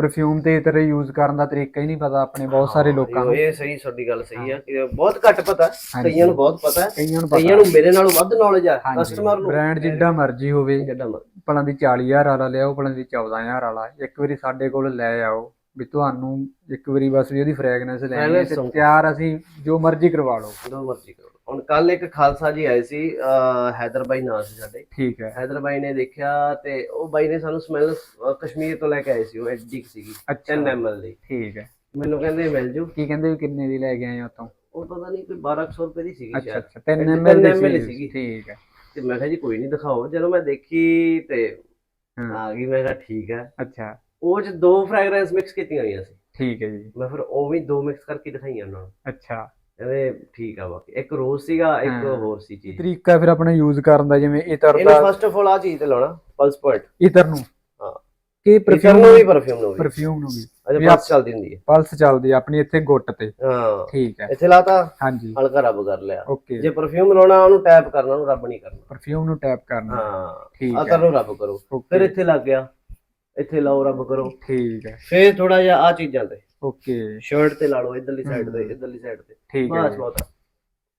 Perfume ਤੇ ਇਤਰ use ਕਰਨ ਦਾ ਤਰੀਕਾ ਹੀ ਨਹੀਂ ਪਤਾ ਆਪਣੇ ਬਹੁਤ ਸਾਰੇ ਲੋਕਾਂ ਨੂੰ। ਇਹ ਸਹੀ ਤੁਹਾਡੀ ਗੱਲ ਸਹੀ ਆ। ਕਿ ਬਹੁਤ ਘੱਟ ਪਤਾ। ਕਈਆਂ ਨੂੰ ਬਹੁਤ ਪਤਾ ਹੈ ਕਈਆਂ ਨੂੰ ਕਈਆਂ ਨੂੰ ਮੇਰੇ ਨਾਲੋਂ ਵੱਧ ਨੌਲੇਜ ਆ ਕਸਟਮਰ ਨੂੰ। ਬ੍ਰਾਂਡ ਜਿੱਡਾ ਮਰਜ਼ੀ ਹੋਵੇ। ਭਲਾਂ ਦੀ 40000 ਵਾਲਾ ਲਿਆਓ ਭਲਾਂ ਦੀ 14000 ਵਾਲਾ। ਇੱਕ ਵਾਰੀ ਸਾਡੇ ਕੋਲ ਲੈ ਆਓ ਵੀ ਤੁਹਾਨੂੰ ਇੱਕ ਵਾਰੀ ਬਸ ਵੀ ਉਹਦੀ ਫ੍ਰੈਗਨੈਂਸ ਲੈਣੀ ਹੈ ਤੇ ਤਿਆਰ ਅਸੀਂ ਜੋ ਮਰਜ਼ੀ ਕਰਵਾ ਲਓ। ਜੋ ਮਰਜ਼ੀ ਕਰੋ। ਹੁਣ ਕੱਲ ਇੱਕ ਖਾਲਸਾ ਜੀ ਆਏ ਸੀ ਹੈਦਰ ਬਾਈ ਨਾਂ ਸੀ ਸਾਡੇ। ਠੀਕ ਹੈ। ਹੈਦਰ ਬਾਈ ਨੇ ਦੇਖਿਆ ਤੇ ਉਹ ਬਾਈ ਨੇ ਸਾਨੂੰ ਸਮੈਲ ਕਸ਼ਮੀਰ ਤੋਂ ਲੈ ਕੇ ਆਏ ਸੀ ਉਹ ਐਡੀ ਕੁ ਸੀਗੀ ਅੱਛਾ। 10 ml ਦੀ। ਠੀਕ ਹੈ। ਮੈਨੂੰ ਕਹਿੰਦੇ ਮਿਲ ਜੂ। ਕੀ ਕਹਿੰਦੇ ਵੀ ਕਿੰਨੇ ਦੀ ਲੈ ਕੇ ਆਏ ਉਤੋਂ ਉਹ ਪਤਾ ਨਹੀਂ ਕੋਈ 1200 ਰੁਪਏ ਦੀ ਸੀਗੀ ਅੱਛਾ ਸ਼ਾਇਦ। ਅੱਛਾ 3 ਤਿੰਨ ml ਦੀ ਸੀਗੀ। ਠੀਕ ਹੈ। ਤੇ ਮੈਂ ਕਿਹਾ ਜੀ ਕੋਈ ਨਹੀਂ ਦਿਖਾਓ। ਜਦੋਂ ਮੈਂ ਦੇਖੀ ਤੇ ਆ ਗਈ ਮੈਂ ਕਿਹਾ ਠੀਕ ਹੈ। ਅੱਛਾ। ਉਹ ਚ ਦੋ ਫ੍ਰੈਗਰੈਂਸ ਮਿਕਸ ਕੀਤੀਆਂ ਹੋਈਆਂ ਸੀ। ਠੀਕ ਹੈ ਜੀ। ਮੈਂ ਫਿਰ ਉਹ ਵੀ ਦੋ ਮਿਕਸ ਕਰਕੇ ਦਿਖਾਈਆਂ ਉਹਨਾਂ ਨੂੰ। ਅੱਛਾ। ਕਹਿੰਦੇ ਠੀਕ ਆ ਬਾਕੀ। ਇੱਕ ਰੋਜ਼ ਸੀਗਾ ਇੱਕ ਹਾਂ। ਹੋਰ ਸੀ ਚੀਜ਼। ਤਰੀਕਾ ਫਿਰ ਆਪਣਾ ਯੂਜ਼ ਕਰਨ ਦਾ ਜਿਵੇਂ ਇਤਰ ਇਹਨੂੰ ਦਾ ਫਸਟ ਆਫ ਆਲ ਆ ਚੀਜ਼ ਤੇ ਲਾਉਣਾ ਪਲਸ ਪੁਆਇੰਟ ਇਤਰ ਨੂੰ। ਹਾਂ। ਕੀ ਪਰਫਿਊਮ ਪਰਫਿਊਮ ਨੂੰ ਵੀ ਪਰਫਿਊਮ ਨੂੰ ਵੀ। ਪਰਫਿਊਮ ਨੂੰ ਵੀ। ਅਜੇ ਵੀ ਪਲਸ ਚੱਲਦੀ ਹੁੰਦੀ ਹੈ। ਪਲਸ ਚੱਲਦੀ ਆ ਆਪਣੀ ਇੱਥੇ ਗੁੱਟ ਤੇ। ਹਾਂ। ਠੀਕ ਹੈ। ਇੱਥੇ ਲਾਤਾ। ਹਾਂਜੀ। ਹਲਕਾ ਰੱਬ ਕਰ ਲਿਆ। ਓਕੇ। ਜੇ ਪਰਫਿਊਮ ਲਾਉਣਾ ਉਹਨੂੰ ਟੈਪ ਕਰਨਾ ਉਹਨੂੰ ਰੱਬ ਨਹੀਂ ਕਰਨਾ। ਪਰਫਿਊਮ ਨੂੰ ਟੈਪ ਕਰਨਾ। ਹਾਂ। ਠੀਕ ਅਤਰ ਹੈ। ਨੂੰ ਰੱਬ ਕਰੋ। ਫਿਰ ਓਕੇ ਇੱਥੇ ਲੱਗ ਗਿਆ। ਇੱਥੇ ਲਾਓ ਰੱਬ ਕਰੋ। ਠੀਕ ਹੈ। ਫਿਰ ਥੋੜਾ ਜਿਹਾ ਆ ਚੀਜ਼ਾਂ ਤੇ। ਓਕੇ ਸ਼ਰਟ ਤੇ ਲਾ ਲਓ ਇਧਰਲੀ ਸਾਈਡ ਤੇ। ਇਧਰਲੀ ਸਾਈਡ ਤੇ ਠੀਕ ਹੈ ਬਸ। ਬਹੁਤ।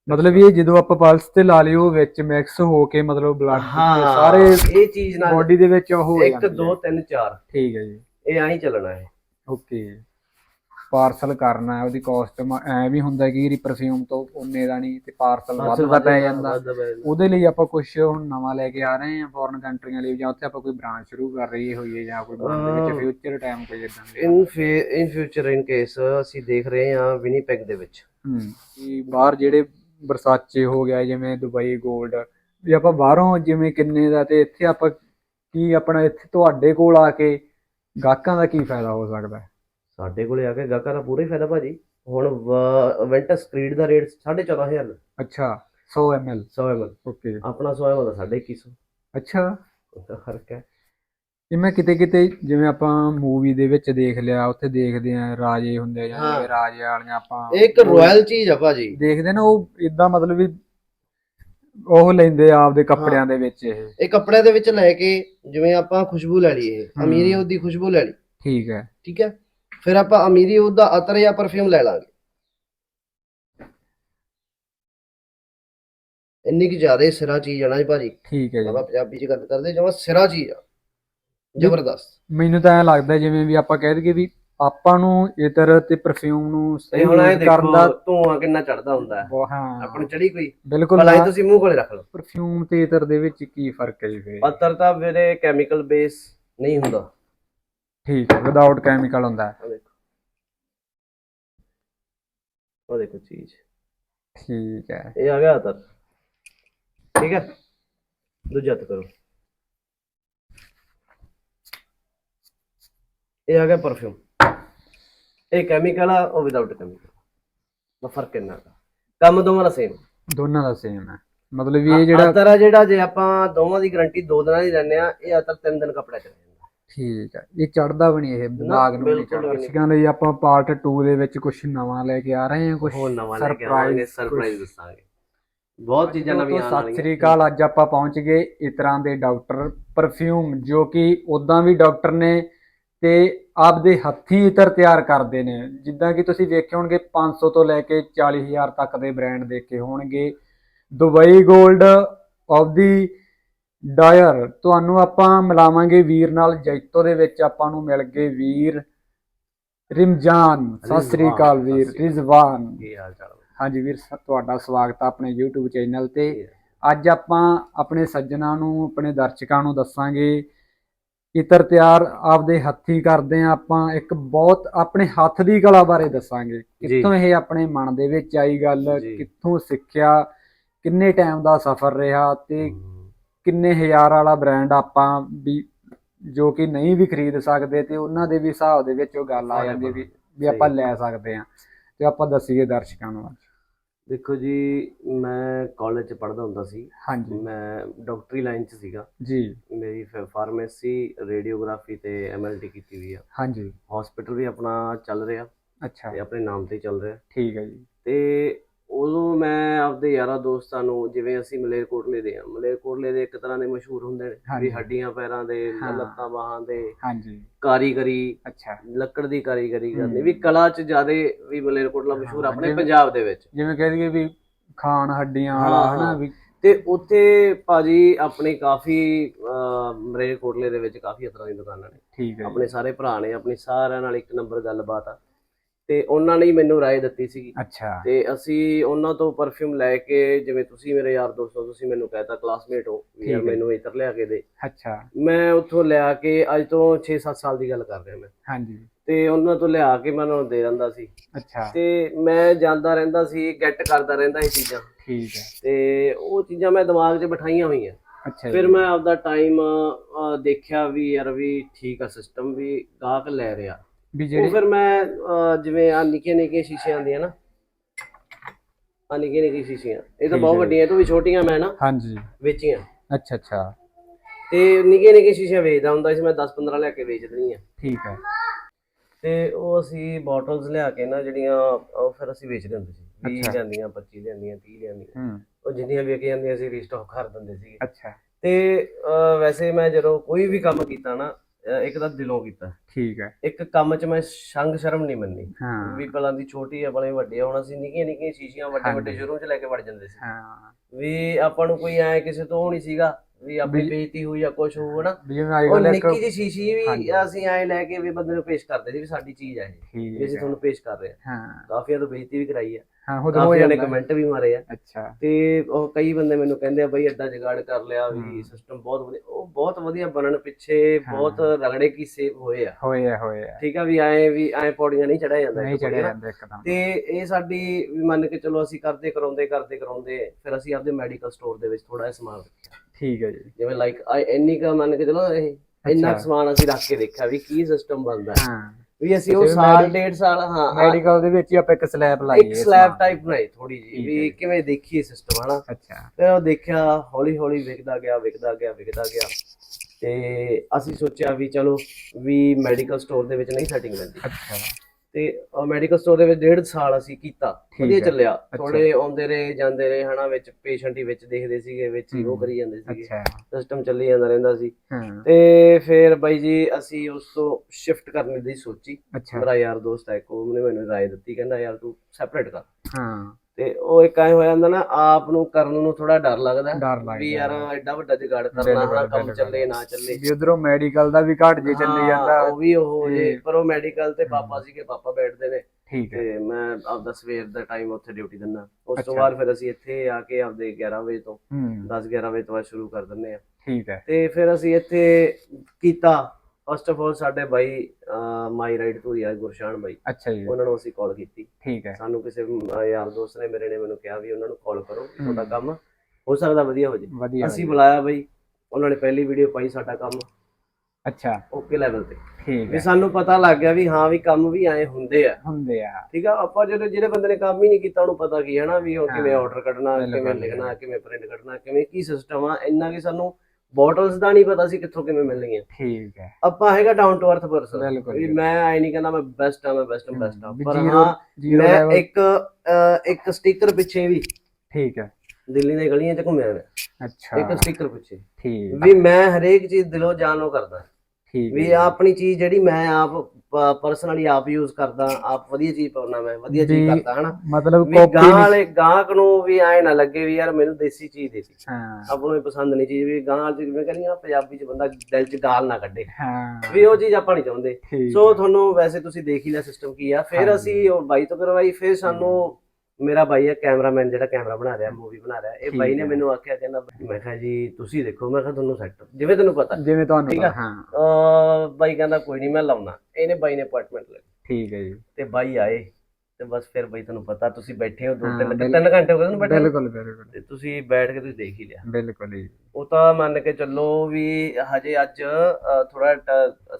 ਮਤਲਬ ਇਹ ਜਦੋਂ ਆਪਾਂ ਪਲਸ ਤੇ ਲਾ ਲਿਓ ਵਿੱਚ ਮਿਕਸ ਹੋ ਕੇ ਮਤਲਬ ਬਲੱਡ ਸਾਰੇ ਇਹ ਚੀਜ਼ ਨਾਲ ਬੋਡੀ ਦੇ ਵਿੱਚ ਉਹ ਹੋ 1 ਜਾਂਦੀ 2 ਹੈ। 3 4 ਠੀਕ ਹੈ ਜੀ ਇਹ ਐਂ ਹੀ ਚੱਲਣਾ ਹੈ ਓਕੇ ਪਾਰਸਲ ਕਰਨਾ ਉਹਦੀ ਕਾਸਟ ਐ ਵੀ ਹੁੰਦਾ ਕਿ ਪਰਫਿਊਮ ਤੋਂ ਉਹਨੇ ਦਾ ਨਹੀਂ ਤੇ ਪਾਰਸਲ ਵੱਧ ਦਾ ਪੈ ਜਾਂਦਾ। ਉਹਦੇ ਲਈ ਆਪਾਂ ਕੁਝ ਹੁਣ ਨਵਾਂ ਲੈ ਕੇ ਆ ਰਹੇ ਹਾਂ ਫੋਰਨ ਕੰਟਰੀਆਂ ਲਈ ਜਾਂ ਉੱਥੇ ਆਪਾਂ ਕੋਈ ਬ੍ਰਾਂਚ ਸ਼ੁਰੂ ਕਰ ਰਹੀ ਹੋਈਏ ਜਾਂ ਕੋਈ ਬ੍ਰਾਂਚ ਦੇ ਵਿੱਚ। ਫਿਊਚਰ ਟਾਈਮ ਕੋਈ ਇਦਾਂ ਦੇ ਇਨ ਇਨ ਫਿਊਚਰ ਇਨ ਕੇਸ ਅਸੀਂ ਦੇਖ ਰਹੇ ਹਾਂ ਵਿਨੀਪੈਗ ਦੇ ਵਿੱਚ ਹੂੰ ਕਿ ਬਾਹਰ ਜਿਹੜੇ ਬਰਸਾਚੇ ਹੋ ਗਿਆ ਜਿਵੇਂ ਦੁਬਈ 골ਡ ਵੀ ਆਪਾਂ ਬਾਹਰੋਂ ਜਿਵੇਂ ਕਿੰਨੇ ਦਾ ਤੇ ਇੱਥੇ ਆਪਾਂ ਕੀ ਆਪਣਾ ਇੱਥੇ ਤੁਹਾਡੇ ਕੋਲ ਆ ਕੇ ਗਾਹਕਾਂ ਦਾ ਕੀ ਫਾਇਦਾ ਹੋ ਸਕਦਾ ਹੈ ਸਾਡੇ ਕੋਲੇ ਆ ਕੇ ਗਾਹਕਾਂ ਦਾ ਪੂਰਾ ਹੀ ਫਾਇਦਾ ਭਾਜੀ। ਹੁਣ ਵੈਂਟਸ ਕ੍ਰੀਡ ਦਾ ਰੇਟ 14500 ਅੱਛਾ 100 ml 100 ml ਓਕੇ ਆਪਣਾ 100 ml ਦਾ 2150 ਅੱਛਾ। ਉਹਦਾ ਫ਼ਰਕ ਹੈ। ਇਹ ਮੈਂ ਕਿਤੇ ਕਿਤੇ ਜਿਵੇਂ ਆਪਾਂ ਮੂਵੀ ਦੇ ਵਿੱਚ ਦੇਖ ਲਿਆ ਉੱਥੇ ਦੇਖਦੇ ਆ ਰਾਜੇ ਹੁੰਦੇ ਆ ਜਾਂ। ਜਿਵੇਂ ਰਾਜੇ ਵਾਲੀਆਂ ਆਪਾਂ ਇਹ ਇੱਕ ਰਾਇਲ ਚੀਜ਼ ਆ ਭਾਜੀ। ਦੇਖਦੇ ਨਾ ਉਹ ਇਦਾਂ ਮਤਲਬ ਵੀ ਉਹ ਲੈਂਦੇ ਆ ਆਪਦੇ ਕੱਪੜਿਆਂ ਦੇ ਵਿੱਚ ਇਹ। ਇਹ ਕੱਪੜਿਆਂ ਦੇ ਵਿੱਚ ਲੈ ਕੇ ਜਿਵੇਂ ਆਪਾਂ ਖੁਸ਼ਬੂ ਲੈ ਲਈ ਇਹ ਹਮ। ਅਮੀਰੀ ਦੀ ਖੁਸ਼ਬੂ ਲੈ ਲਈ। ਠੀਕ ਹੈ। ਠੀਕ ਹੈ। ਫਿਰ ਆਪਾਂ ਅਮੀਰੀ ਦਾ ਅਤਰ ਜਾਂ ਪਰਫਿਊਮ ਲੈ ਲਾਂਗੇ। ਇੰਨੀ ਕਿ ਜ਼ਿਆਦਾ ਸਿਰਾ ਚੀਜ਼ ਆ ਨਾ ਜੀ ਭਾਜੀ। ਠੀਕ ਹੈ ਜੀ। ਆਪਾਂ ਪੰਜਾਬੀ ਚ ਗੱਲ ਕਰਦੇ ਜਮਾ ਸਿਰਾ ਚੀਜ਼ ਆ। ਜ਼ਬਰਦਸਤ। ਮੈਨੂੰ ਤਾਂ ਐ ਲੱਗਦਾ ਜਿਵੇਂ ਵੀ ਆਪਾਂ ਕਹਿ ਦਈਏ ਵੀ ਆਪਾਂ ਨੂੰ ਇਤਰ ਤੇ ਪਰਫਿਊਮ ਨੂੰ ਸਹੀ ਇਹ ਹੁਣ ਕਰਨ ਦੇਖੋ ਦਾ ਧੂਆਂ ਕਿੰਨਾ ਚੜਦਾ ਹੁੰਦਾ ਹੈ। ਬਹੁਤ- ਹਾਂ। ਆਪਾਂ ਨੂੰ ਚੜੀ ਕੋਈ। ਬਿਲਕੁਲ ਭਲਾ ਇਹ ਤੁਸੀਂ ਮੂੰਹ ਕੋਲੇ ਰੱਖ ਲਓ। ਪਰਫਿਊਮ ਤੇ ਇਤਰ ਦੇ ਵਿੱਚ ਕੀ ਫ਼ਰਕ ਹੈ ਜੀ ਫੇਰ? ਅਤਰ ਤਾਂ ਵੀਰੇ ਕੈਮੀਕਲ ਬੇਸ ਨਹੀਂ ਹੁੰਦਾ। ਠੀਕ ਹੈ ਵਿਦਆਊਟ ਕੈਮੀਕਲ ਹੁੰਦਾ ਹੈ ਆ ਦੇਖੋ ਉਹ ਦੇਖੋ ਚੀਜ਼। ਠੀਕ ਹੈ। ਇਹ ਆ ਗਿਆ ਅਤਰ ਠੀਕ ਹੈ। ਦੂਜਾ ਹੱਥ ਕਰੋ। ਇਹ ਆ ਗਿਆ ਪਰਫਿਊਮ ਇਹ ਕੈਮੀਕਲ ਆ ਉਹ ਵਿਦਆਊਟ ਕੈਮੀਕਲ ਦਾ ਫ਼ਰਕ ਕਿੰਨਾ ਕੁ? ਕੰਮ ਦੋਵਾਂ ਦਾ ਸੇਮ ਦੋਨਾਂ ਦਾ ਸੇਮ ਹੈ। ਮਤਲਬ ਵੀ ਇਹ ਜਿਹੜਾ ਅਤਰ ਆ ਜਿਹੜਾ ਜੇ ਆਪਾਂ ਦੋਵਾਂ ਦੀ ਗਾਰੰਟੀ ਦੋ ਦਿਨਾਂ ਦੀ ਲੈਂਦੇ ਆ ਇਹ ਅਤਰ ਤਿੰਨ ਦਿਨ ਕੱਪੜਾ ਚ ਰਹਿ ਜਾਂਦਾ। ਠੀਕ ਹੈ ਇਹ ਚੜਦਾ ਵੀ ਨਹੀਂ ਇਹ ਦਿਮਾਗ ਨੂੰ ਨਹੀਂ ਬਿਲਕੁਲ ਚੜਦਾ। ਨਹੀਂ। ਸਿਕਾਂ ਲਈ ਆਪਾਂ ਪਾਰਟ 2 ਦੇ ਵਿੱਚ ਕੁਝ ਨਵਾਂ ਲੈ ਕੇ ਆ ਰਹੇ ਹਾਂ ਕੁਝ ਹੋਰ ਨਵਾਂ ਲੈ ਕੇ ਆਵਾਂਗੇ ਸਰਪ੍ਰਾਈਜ਼ ਦੱਸਾਂਗੇ। ਬਹੁਤ ਚੀਜ਼ਾਂ ਨਵੀਆਂ ਆਉਣ ਸਤਿ ਵਾਲੀਆਂ ਸ੍ਰੀ ਅਕਾਲ ਅੱਜ ਆਪਾਂ ਪਹੁੰਚ ਗਏ ਇਤਰਾਂ ਦੇ ਡਾਕਟਰ ਪਰਫਿਊਮ ਜੋ ਕਿ ਉਦਾਂ ਵੀ ਡਾਕਟਰ ਨੇ ਤੇ ਆਪਦੇ ਹੱਥੀਂ ਇਤਰ ਤਿਆਰ ਕਰਦੇ ਨੇ। ਜਿੱਦਾਂ ਕਿ ਤੁਸੀਂ ਵੇਖੇ ਹੋਣਗੇ 500 ਤੋਂ ਲੈ ਕੇ 40000 ਤੱਕ ਦੇ ਬ੍ਰਾਂਡ ਦੇਖੇ ਹੋਣਗੇ। ਦੁਬਈ 골ਡ ਆਫ ਦੀ ਡਾਇਰ ਤੁਹਾਨੂੰ ਆਪਾਂ ਮਿਲਾਵਾਂਗੇ ਵੀਰ ਨਾਲ ਜੈਤੋ ਦੇ ਵਿੱਚ ਆਪਾਂ ਨੂੰ ਮਿਲ ਗਏ ਵੀਰ ਰਿਮਜਾਨ। ਸਤਿ ਸ੍ਰੀ ਅਕਾਲ ਵੀਰ ਰਿਜ਼ਵਾਨ। ਕੀ ਹਾਲ ਚਾਲ ਹਾਂਜੀ ਵੀਰ ਤੁਹਾਡਾ ਸਵਾਗਤ ਆ ਆਪਣੇ YouTube ਚੈਨਲ ਤੇ। ਅੱਜ ਆਪਾਂ ਆਪਣੇ ਸੱਜਣਾ ਨੂੰ ਆਪਣੇ ਦਰਸ਼ਕਾਂ ਨੂੰ ਦੱਸਾਂਗੇ ਇਤਰ ਤਿਆਰ ਆਪਦੇ ਹੱਥੀਂ ਕਰਦੇ ਆ ਆਪਾਂ ਇੱਕ ਬਹੁਤ ਆਪਣੇ ਹੱਥ ਦੀ ਕਲਾ ਬਾਰੇ ਦੱਸਾਂਗੇ। ਕਿੱਥੋਂ ਇਹ ਆਪਣੇ ਮਨ ਦੇ ਵਿੱਚ ਆਈ ਗੱਲ। ਕਿੱਥੋਂ ਸਿੱਖਿਆ ਕਿੰਨੇ ਟਾਈਮ ਦਾ ਸਫ਼ਰ ਰਿਹਾ ਤੇ ਕਿੰਨੇ ਹਜ਼ਾਰ ਵਾਲਾ ਬ੍ਰਾਂਡ ਆਪਾਂ ਵੀ ਜੋ ਕਿ ਨਹੀਂ ਵੀ ਖਰੀਦ ਸਕਦੇ ਤੇ ਉਹਨਾਂ ਦੇ ਵੀ ਹਿਸਾਬ ਦੇ ਵਿੱਚ ਉਹ ਗੱਲ ਆ ਜਾਂਦੀ ਵੀ ਵੀ ਆਪਾਂ। ਲੈ ਸਕਦੇ ਆ ਤੇ ਆਪਾਂ ਦੱਸੀਏ ਦਰਸ਼ਕਾਂ ਨੂੰ ਦੇਖੋ ਜੀ ਮੈਂ ਕਾਲਜ ਚ ਪੜ੍ਹਦਾ ਹੁੰਦਾ ਸੀ। ਹਾਂਜੀ। ਮੈਂ ਡਾਕਟਰੀ ਲਾਈਨ ਚ ਸੀਗਾ। ਜੀ। ਮੇਰੀ ਫਾਰਮੇਸੀ ਰੇਡੀਓਗ੍ਰਾਫੀ ਤੇ ਐਮਐਲਟੀ ਕੀਤੀ ਹੋਈ ਆ। ਹਾਂਜੀ। ਹਸਪੀਟਲ ਵੀ ਆਪਣਾ ਚੱਲ ਰਿਹਾ ਅੱਛਾ। ਤੇ ਆਪਣੇ ਨਾਮ ਤੇ ਚੱਲ ਰਿਹਾ। ਠੀਕ ਹੈ ਜੀ। ਤੇ ਉਦੋਂ ਮੈਂ ਆਪਦੇ ਯਾਰਾਂ ਦੋਸਤਾਂ ਨੂੰ ਜਿਵੇਂ ਅਸੀਂ ਮਲੇਰਕੋਟਲੇ ਦੇ ਆ ਮਲੇਰਕੋਟਲੇ ਦੇ ਇੱਕ ਤਰ੍ਹਾਂ ਦੇ ਮਸ਼ਹੂਰ ਹੁੰਦੇ ਨੇ। ਵੀ ਹੱਡੀਆਂ ਪੈਰਾਂ ਦੇ। ਲੱਤਾਂ ਬਾਹਾਂ ਦੇ ਹਾਂਜੀ ਕਾਰੀਗਰੀ ਅੱਛਾ ਲੱਕੜ ਦੀ ਕਾਰੀਗਰੀ ਕਰਨੀ। ਵੀ ਕਲਾ 'ਚ ਜ਼ਿਆਦੇ ਵੀ ਮਲੇਰਕੋਟਲਾ ਮਸ਼ਹੂਰ ਆਪਣੇ ਪੰਜਾਬ ਦੇ ਵਿੱਚ ਜਿਵੇਂ ਕਹਿ ਦਈਏ ਵੀ ਖਾਣ ਹੱਡੀਆਂ ਵਾਲਾ ਹਨਾ। ਵੀ ਤੇ ਉੱਥੇ ਭਾਜੀ ਆਪਣੀ ਕਾਫੀ ਮਲੇਰਕੋਟਲੇ ਦੇ ਵਿੱਚ ਕਾਫੀ ਤਰ੍ਹਾਂ ਦੀਆਂ ਦੁਕਾਨਾਂ ਨੇ ਠੀਕ ਹੈ। ਆਪਣੇ ਸਾਰੇ ਭਰਾ ਨੇ ਆਪਣੀ ਸਾਰਿਆਂ ਨਾਲ ਇੱਕ ਨੰਬਰ ਗੱਲਬਾਤ ਆ ਤੇ ਉਹਨਾਂ ਨੇ ਹੀ ਮੈਨੂੰ ਰਾਏ ਦਿੱਤੀ ਸੀਗੀ। ਅੱਛਾ। ਤੇ ਅਸੀਂ ਉਹਨਾਂ ਤੋਂ ਪਰਫਿਊਮ ਲੈ ਕੇ ਜਿਵੇਂ ਤੁਸੀਂ ਮੇਰੇ ਯਾਰ ਦੋਸਤ ਹੋ ਤੁਸੀਂ ਮੈਨੂੰ ਕਹਿਤਾ ਕਲਾਸਮੇਟ ਹੋ ਵੀ ਯਾਰ। ਮੈਨੂੰ ਇਤਰ ਲਿਆ ਕੇ ਦੇ। ਅੱਛਾ। ਮੈਂ ਉੱਥੋਂ ਲਿਆ ਕੇ ਅੱਜ ਤੋਂ 6-7 ਸਾਲ ਦੀ ਗੱਲ ਕਰ ਰਿਹਾ ਮੈਂ। ਹਾਂਜੀ। ਤੇ ਉਹਨਾਂ ਤੋਂ ਲਿਆ ਕੇ ਮੈਂ ਉਹਨਾਂ ਨੂੰ ਦੇ ਦਿੰਦਾ ਸੀ। ਅੱਛਾ। ਤੇ ਮੈਂ ਜਾਂਦਾ ਰਹਿੰਦਾ ਸੀ ਗੈਟ ਕਰਦਾ ਰਹਿੰਦਾ ਇਹ ਚੀਜ਼ਾਂ। ਠੀਕ ਹੈ। ਤੇ ਉਹ ਚੀਜ਼ਾਂ ਮੈਂ ਦਿਮਾਗ 'ਚ ਬਿਠਾਈਆਂ ਹੋਈਆਂ। ਅੱਛਾ ਫਿਰ। ਮੈਂ ਆਪਦਾ ਟਾਈਮ ਦੇਖਿਆ ਵੀ ਯਾਰ ਵੀ ਠੀਕ ਆ ਸਿਸਟਮ ਵੀ ਗਾਹਕ ਲੈ ਰਿਹਾ। ਵੀ ਉਹ ਜਿਹੜੀ ਫਿਰ ਮੈਂ ਅਹ, ਜਿਵੇਂ ਆ ਨਿੱਕੀਆਂ ਨਿੱਕੀਆਂ ਸ਼ੀਸ਼ੀਆਂ ਆਉਂਦੀਆਂ ਨਾ ਆ ਨਿੱਕੀਆਂ ਨਿੱਕੀਆਂ ਸ਼ੀਸ਼ੀਆਂ ਇਹ ਤਾਂ ਠੀਕ ਬਹੁਤ ਹੈ। ਵੱਡੀਆਂ ਇਹ ਤੋਂ ਵੀ ਛੋਟੀਆਂ ਮੈਂ ਨਾ ਹਾਂਜੀ। ਵੇਚੀਆਂ। ਅੱਛਾ ਅੱਛਾ। ਤੇ ਨਿੱਕੀਆਂ ਨਿੱਕੀਆਂ ਸ਼ੀਸ਼ੀਆਂ ਵੇਚਦਾ ਹੁੰਦਾ ਸੀ ਮੈਂ 10-15 ਲਿਆ ਕੇ ਵੇਚ ਦਿੰਦੀਆਂ ਠੀਕ ਹੈ। ਤੇ ਉਹ ਅਸੀਂ ਬੋਟਲਸ ਲਿਆ ਕੇ ਨਾ ਜਿਹੜੀਆਂ ਉਹ ਫਿਰ ਅਸੀਂ ਵੇਚਦੇ ਹੁੰਦੇ ਸੀ 20 ਅੱਛਾ। ਲਿਆਂਦੀਆਂ 25 ਲਿਆਂਦੀਆਂ 30 ਲਿਆਂਦੀਆਂ। ਹੂੰ। ਉਹ ਜਿੰਨੀਆਂ ਵਿਕ ਜਾਂਦੀਆਂ ਸੀ ਰੀਸਟਾਕ ਕਰ ਦਿੰਦੇ ਸੀਗੇ। ਅੱਛਾ। ਤੇ ਅਹ, ਵੈਸੇ ਮੈਂ ਜਦੋਂ ਕੋਈ ਵੀ ਕੰਮ ਕੀਤਾ ਨਾ ਇੱਕ ਤਾਂ ਦਿਲੋਂ ਕੀਤਾ। ਠੀਕ ਹੈ। ਇੱਕ ਕੰਮ 'ਚ ਮੈਂ ਸੰਗ ਸ਼ਰਮ ਨਹੀਂ ਮੰਨੀ। ਹਾਂ। ਵੀ ਭਲਾਂ ਦੀ ਛੋਟੀ ਆ ਭਲੇ ਵੱਡੀ ਹੁਣ ਅਸੀਂ ਨਿੱਕੀਆਂ ਨਿੱਕੀਆਂ ਸ਼ੀਸ਼ੀਆਂ ਵੱਡੇ ਵੱਡੇ। ਸ਼ੋਰੂਮ 'ਚ ਲੈ ਕੇ ਵੜ ਜਾਂਦੇ ਸੀ। ਹਾਂ। ਵੀ ਆਪਾਂ ਨੂੰ ਕੋਈ ਐ ਕਿਸੇ ਤੋਂ ਨਹੀਂ ਸੀਗਾ ਵੀ ਆਪਣੀ ਬੇਇੱਜ਼ਤੀ ਹੋਈ ਜਾਂ ਕੁਝ ਹੋ ਹਨਾ। ਵੀ ਜਿਵੇਂ ਅੱਜ ਉਹ ਕੱਲ੍ਹ ਨਿੱਕੀ ਜਿਹੀ ਸ਼ੀਸ਼ੀ ਵੀ। ਅਸੀਂ ਐ ਲੈ ਕੇ ਵੀ ਬੰਦੇ ਨੂੰ ਪੇਸ਼ ਕਰਦੇ ਸੀ ਵੀ ਸਾਡੀ ਚੀਜ਼ ਆ ਇਹ ਅਸੀਂ ਹੈ ਤੁਹਾਨੂੰ ਪੇਸ਼ ਕਰ ਰਹੇ ਹਾਂ। ਹਾਂ। ਕਾਫੀਆਂ ਤੋਂ ਬੇਇੱਜ਼ਤੀ ਵੀ ਕਰਾਈ ਆ ਹਾਂ ਹੋ ਹੋ ਕਾਫੀਆਂ ਨੇ ਜਾਂਦਾ। ਕਮੈਂਟ ਵੀ ਮਾਰੇ ਆ। ਅੱਛਾ। ਤੇ ਉਹ ਕਈ ਬੰਦੇ ਮੈਨੂੰ ਕਹਿੰਦੇ ਆ ਬਈ ਅੱਡਾ ਜਗਾੜ ਕਰ ਲਿਆ ਵੀ। ਸਿਸਟਮ ਬਹੁਤ ਵਧੀਆ ਉਹ ਬਹੁਤ ਵਧੀਆ ਬਣਨ ਪਿੱਛੇ ਹਾਂ। ਬਹੁਤ ਰਗੜੇ ਕੀ ਸੇਵ ਹੋਏ ਆ। ਹੋਏ ਆ ਹੋਏ ਆ। ਠੀਕ ਆ ਵੀ ਐ ਵੀ ਐ ਪੌੜੀਆਂ ਨਹੀਂ ਚੜਿਆ ਜਾਂਦਾ ਨਹੀਂ ਚੜਿਆ ਨਾ। ਜਾਂਦਾ ਇੱਕਦਮ। ਤੇ ਇਹ ਸਾਡੀ ਵੀ ਮੰਨ ਕੇ ਚਲੋ ਅਸੀਂ ਕਰਦੇ ਕਰਾਉਂਦੇ ਕਰਦੇ ਕਰਾਉਂਦੇ ਫਿਰ ਅਸੀਂ ਆਪਦੇ ਮੈਡੀਕਲ ਸਟੋਰ ਦੇ ਵਿੱਚ ਥੋੜਾ ਜਿਹਾ ਸਮਾਨ ਰੱਖਿਆ। ਠੀਕ ਹੈ ਜੀ ਜਿਵੇਂ ਲਾਈਕ ਇੰਨੀ ਕ ਮੰਨ ਕੇ ਚਲੋ ਇਹ ਇੰਨਾ ਕੁ। ਸਮਾਨ ਅਸੀਂ ਰੱਖ ਕੇ ਦੇਖਿਆ ਵੀ ਕੀ ਸਿਸਟਮ ਬਣਦਾ ਹੈ। ਹਾਂ ਵੀ ਅਸੀਂ ਉਹ ਜਿਵੇਂ ਸਾਲ ਮੈਡੀ- ਡੇਢ ਸਾਲ ਹਾਂ ਆ- ਮੈਡੀਕਲ ਦੇ ਵਿੱਚ ਹੀ ਆਪਾਂ ਇੱਕ ਸਲੈਬ ਲਾਈਏ ਇੱਕ ਸਲੈਬ। ਟਾਈਪ ਬਣਾਈ ਥੋੜੀ ਜੀ ਠੀਕ ਵੀ। ਕਿਵੇਂ ਦੇਖੀਏ ਸਿਸਟਮ ਹਨਾ ਅੱਛਾ ਫਿਰ ਉਹ ਦੇਖਿਆ ਹੌਲੀ ਹੌਲੀ ਵਿਕਦਾ ਗਿਆ ਵਿਕਦਾ ਗਿਆ ਵਿਕਦਾ ਗਿਆ ਤੇ ਅਸੀਂ ਸੋਚਿਆ ਵੀ ਚਲੋ ਵੀ ਮੈਡੀਕਲ ਸਟੋਰ ਦੇ ਵਿੱਚ ਨਹੀਂ ਸੈਟਿੰਗ ਲੈਂਦੀ ਅੱਛਾ ਤੇ ਮੈਡੀਕਲ ਸਟੋਰ ਦੇ ਵਿੱਚ ਡੇਢ ਸਾਲ ਅਸੀਂ ਕੀਤਾ। ਵਧੀਆ। ਚੱਲਿਆ। ਥੋੜੇ ਆਉਂਦੇ ਰਹੇ ਜਾਂਦੇ ਰਹੇ ਹਨਾ ਵਿੱਚ ਪੇਸ਼ੈਂਟ ਹੀ ਵਿੱਚ ਦੇਖਦੇ ਸੀਗੇ ਵਿੱਚ ਹੀ ਉਹ। ਕਰੀ ਜਾਂਦੇ ਸੀਗੇ। ਸਿਸਟਮ ਚੱਲੀ ਜਾਂਦਾ ਰਹਿੰਦਾ ਸੀ। ਤੇ ਫਿਰ ਬਾਈ ਜੀ ਅਸੀਂ ਉਸ ਤੋਂ ਸ਼ਿਫਟ ਕਰਨ ਦੀ ਸੋਚੀ। ਮੇਰਾ ਯਾਰ ਦੋਸਤ ਹੈ ਇੱਕ ਉਹਨੇ ਮੈਨੂੰ ਰਾਏ ਦਿੱਤੀ ਕਹਿੰਦਾ ਯਾਰ ਤੂੰ ਸੈਪਰੇਟ ਕਰ। ਹਾਂ। ਤੇ ਉਹ ਇੱਕ ਐ ਹੋ ਜਾਂਦਾ ਨਾ ਆਪ ਨੂੰ ਕਰਨ ਨੂੰ ਥੋੜਾ ਡਰ ਲੱਗਦਾ। ਹੈ। ਡਰ ਲੱਗਦਾ। ਵੀ ਯਾਰ ਐਡਾ ਵੱਡਾ ਜੁਗਾੜ ਕਰਨਾ ਹਾਂ ਕੰਮ। ਚੱਲੇ ਨਾ ਚੱਲੇ। ਵੀ ਉਧਰੋਂ ਮੈਡੀਕਲ ਦਾ ਵੀ ਘਟ ਜੇ ਚੱਲੀ ਜਾਂਦਾ। ਉਹ ਵੀ ਉਹ ਜੇ ਪਰ ਉਹ ਮੈਡੀਕਲ ਤੇ ਪਾਪਾ ਸੀਗੇ ਪਾਪਾ ਬੈਠਦੇ ਨੇ। ਠੀਕ ਹੈ। ਤੇ ਮੈਂ ਆਪਦਾ ਸਵੇਰ ਦਾ ਟਾਈਮ ਉੱਥੇ ਡਿਊਟੀ ਦਿੰਦਾ। ਉਸ ਤੋਂ। ਬਾਅਦ ਫਿਰ ਅਸੀਂ ਇੱਥੇ ਆ ਕੇ ਆਪਦੇ 11 ਵਜੇ ਤੋਂ ਹੂੰ। 10 11 ਵਜੇ ਤੋਂ ਸ਼ੁਰੂ ਕਰ ਦਿੰਦੇ ਆ ਠੀਕ ਹੈ। ਤੇ ਫਿਰ ਅਸੀਂ ਇੱਥੇ ਕੀਤਾ। ਫਸਟ ਆਫ ਆਲ ਸਾਡੇ ਬਾਈ ਮਾਈ ਰਾਈਡ ਧੂਰੀਆ ਗੁਰਸ਼ਾਨ ਬਾਈ ਅੱਛਾ ਜੀ। ਉਹਨਾਂ ਨੂੰ ਅਸੀਂ ਕਾਲ ਕੀਤੀ। ਠੀਕ ਹੈ। ਸਾਨੂੰ ਕਿਸੇ ਅਹ, ਯਾਰ ਦੋਸਤ ਨੇ ਮੇਰੇ ਨੇ ਮੈਨੂੰ ਕਿਹਾ ਵੀ ਉਹਨਾਂ ਨੂੰ ਕਾਲ ਕਰੋ ਤੁਹਾਡਾ ਹਮ। ਕੰਮ ਹੋ ਸਕਦਾ ਵਧੀਆ ਹੋ ਜੇ। ਵਧੀਆ ਅਸੀਂ। ਬੁਲਾਇਆ ਬਾਈ ਉਹਨਾਂ ਨੇ ਪਹਿਲੀ ਵੀਡੀਓ ਪਾਈ ਸਾਡਾ ਕੰਮ। ਅੱਛਾ। ਓਕੇ ਲੈਵਲ ਤੇ। ਠੀਕ ਵੀ ਹੈ। ਸਾਨੂੰ ਪਤਾ ਲੱਗ ਗਿਆ ਵੀ ਹਾਂ ਵੀ ਕੰਮ ਵੀ ਐ ਹੁੰਦੇ ਆ। ਹੁੰਦੇ ਆ। ਠੀਕ ਆ ਆਪਾਂ ਜਿਹੜੇ ਜਿਹੜੇ ਬੰਦੇ ਨੇ ਕੰਮ ਹੀ ਨਹੀਂ ਕੀਤਾ ਉਹਨੂੰ ਪਤਾ ਕੀ ਹੈ ਨਾ ਵੀ ਉਹ ਕਿਵੇਂ। ਆਰਡਰ ਕੱਢਣਾ ਬਿਲਕੁਲ, ਕਿਵੇਂ ਲਿਖਣਾ ਕਿਵੇਂ ਪ੍ਰਿੰਟ ਕੱਢਣਾ ਕਿਵੇਂ ਕੀ ਸਿਸਟਮ ਆ ਇੰਨਾ ਕਿ ਸਾਨੂੰ ਬੋਟਲਸ ਦਾ ਨਹੀਂ ਪਤਾ ਸੀ ਕਿੱਥੋਂ ਕਿਵੇਂ ਮਿਲਣਗੀਆਂ। ਠੀਕ ਹੈ। ਆਪਾਂ ਹੈਗਾ ਡਾਊਨ ਟੂ ਅਰਥ ਪਰਸਨ ਬਿਲਕੁਲ ਵੀ ਜੀ। ਮੈਂ ਆਈ ਨਹੀਂ ਕਹਿੰਦਾ ਮੈਂ ਬੈਸਟ ਆ ਮੈਂ ਬੈਸਟ ਆ ਬੈਸਟ ਆ ਪਰ ਹਾਂ ਮੈਂ ਇੱਕ ਇੱਕ ਸਟicker ਪਿੱਛੇ ਵੀ ਠੀਕ ਹੈ। ਦਿੱਲੀ ਦੇ ਗਲੀਆਂ 'ਚ ਘੁੰਮਿਆ ਮੈਂ ਅੱਛਾ। ਇੱਕ ਸਟicker ਪਿੱਛੇ। ਠੀਕ ਵੀ ਮੈਂ ਹਰੇਕ ਚੀਜ਼ ਦਿਲੋਂ ਜਾਨੋਂ ਕਰਦਾ। ਠੀਕ ਵੀ। ਆਪਣੀ ਚੀਜ਼ ਜਿਹੜੀ ਮੈਂ ਆਪ ਪਰਸਨਲੀ ਆਪ ਯੂਜ਼ ਕਰਦਾ ਆਪ ਵਧੀਆ ਚੀਜ਼ ਪਾਉਣਾ ਮੈਂ ਵਧੀਆ ਚੀਜ਼ ਕਰਦਾ ਹਨਾ? ਮਤਲਬ ਕਾਪੀ ਗਾਂ ਵਾਲੇ ਗਾਹਕ ਨੂੰ ਵੀ ਐ ਨਾ ਲੱਗੇ ਵੀ ਯਾਰ ਮੈਨੂੰ ਦੇਸੀ ਚੀਜ਼ ਦੇਤੀ ਹਾਂ। ਆਪ ਨੂੰ ਪਸੰਦ ਨਹੀਂ ਚੀਜ਼ ਵੀ ਗਾਂ ਚ ਜਿਵੇਂ ਕਹਿੰਦੀ ਆ ਪੰਜਾਬੀ ਚ ਬੰਦਾ ਦਿਲ ਚ ਗਾਲ ਨਾ ਕੱਢੇ। ਹਾਂ। ਵੀ ਉਹ ਚੀਜ਼ ਆਪਾਂ ਨਹੀਂ ਚਾਹੁੰਦੇ। ਸੋ ਤੁਹਾਨੂੰ ਵੈਸੇ ਤੁਸੀਂ ਦੇਖ ਹੀ ਲਿਆ ਸਿਸਟਮ ਕੀ ਆ। ਫਿਰ। ਅਸੀਂ ਉਹ ਬਾਈ ਤੋਂ ਕਰਵਾਈ ਫਿਰ ਸਾਨੂੰ ਮੇਰਾ ਬਾਈ ਹੈ ਕੈਮਰਾਮੈਨ ਜਿਹੜਾ ਕੈਮਰਾ ਬਣਾ ਰਿਹਾ ਮੂਵੀ ਬਣਾ ਰਿਹਾ। ਇਹ ਬਾਈ ਨੇ। ਮੈਨੂੰ ਆਖਿਆ ਕਹਿੰਦਾ ਮੈਂ ਕਿਹਾ ਜੀ ਤੁਸੀਂ ਦੇਖੋ ਮੈਂ ਕਿਹਾ ਤੁਹਾਨੂੰ ਸੈੱਟ ਜਿਵੇਂ ਤੈਨੂੰ ਪਤਾ। ਜਿਵੇਂ ਤੁਹਾਨੂੰ ਠੀਕ ਆ। ਹਾਂ। ਬਾਈ ਕਹਿੰਦਾ ਕੋਈ ਨਹੀਂ ਮੈਂ ਲਾਉਣਾ। ਇਹਨੇ ਬਾਈ ਨੇ ਅਪਾਇੰਟਮੈਂਟ ਲਈ। ਠੀਕ ਹੈ ਜੀ। ਤੇ ਬਾਈ ਆਏ। ਤੇ ਬਸ ਫਿਰ ਬਾਈ ਤੁਹਾਨੂੰ ਪਤਾ ਤੁਸੀਂ ਬੈਠੇ ਹੋ ਦੋ ਤਿੰਨ। ਤਿੰਨ ਘੰਟੇ ਹੋ ਗਏ ਤੁਹਾਨੂੰ ਬੈਠੇ? ਬਿਲਕੁਲ ਬਿਲਕੁਲ ਤੇ ਤੁਸੀਂ ਬੈਠ ਕੇ ਤੁਸੀਂ ਦੇਖ ਹੀ ਲਿਆ ਬਿਲਕੁਲ ਜੀ ਉਹ ਤਾਂ ਮੰਨ ਕੇ ਚੱਲੋ ਵੀ ਹਜੇ ਅੱਜ ਥੋੜਾ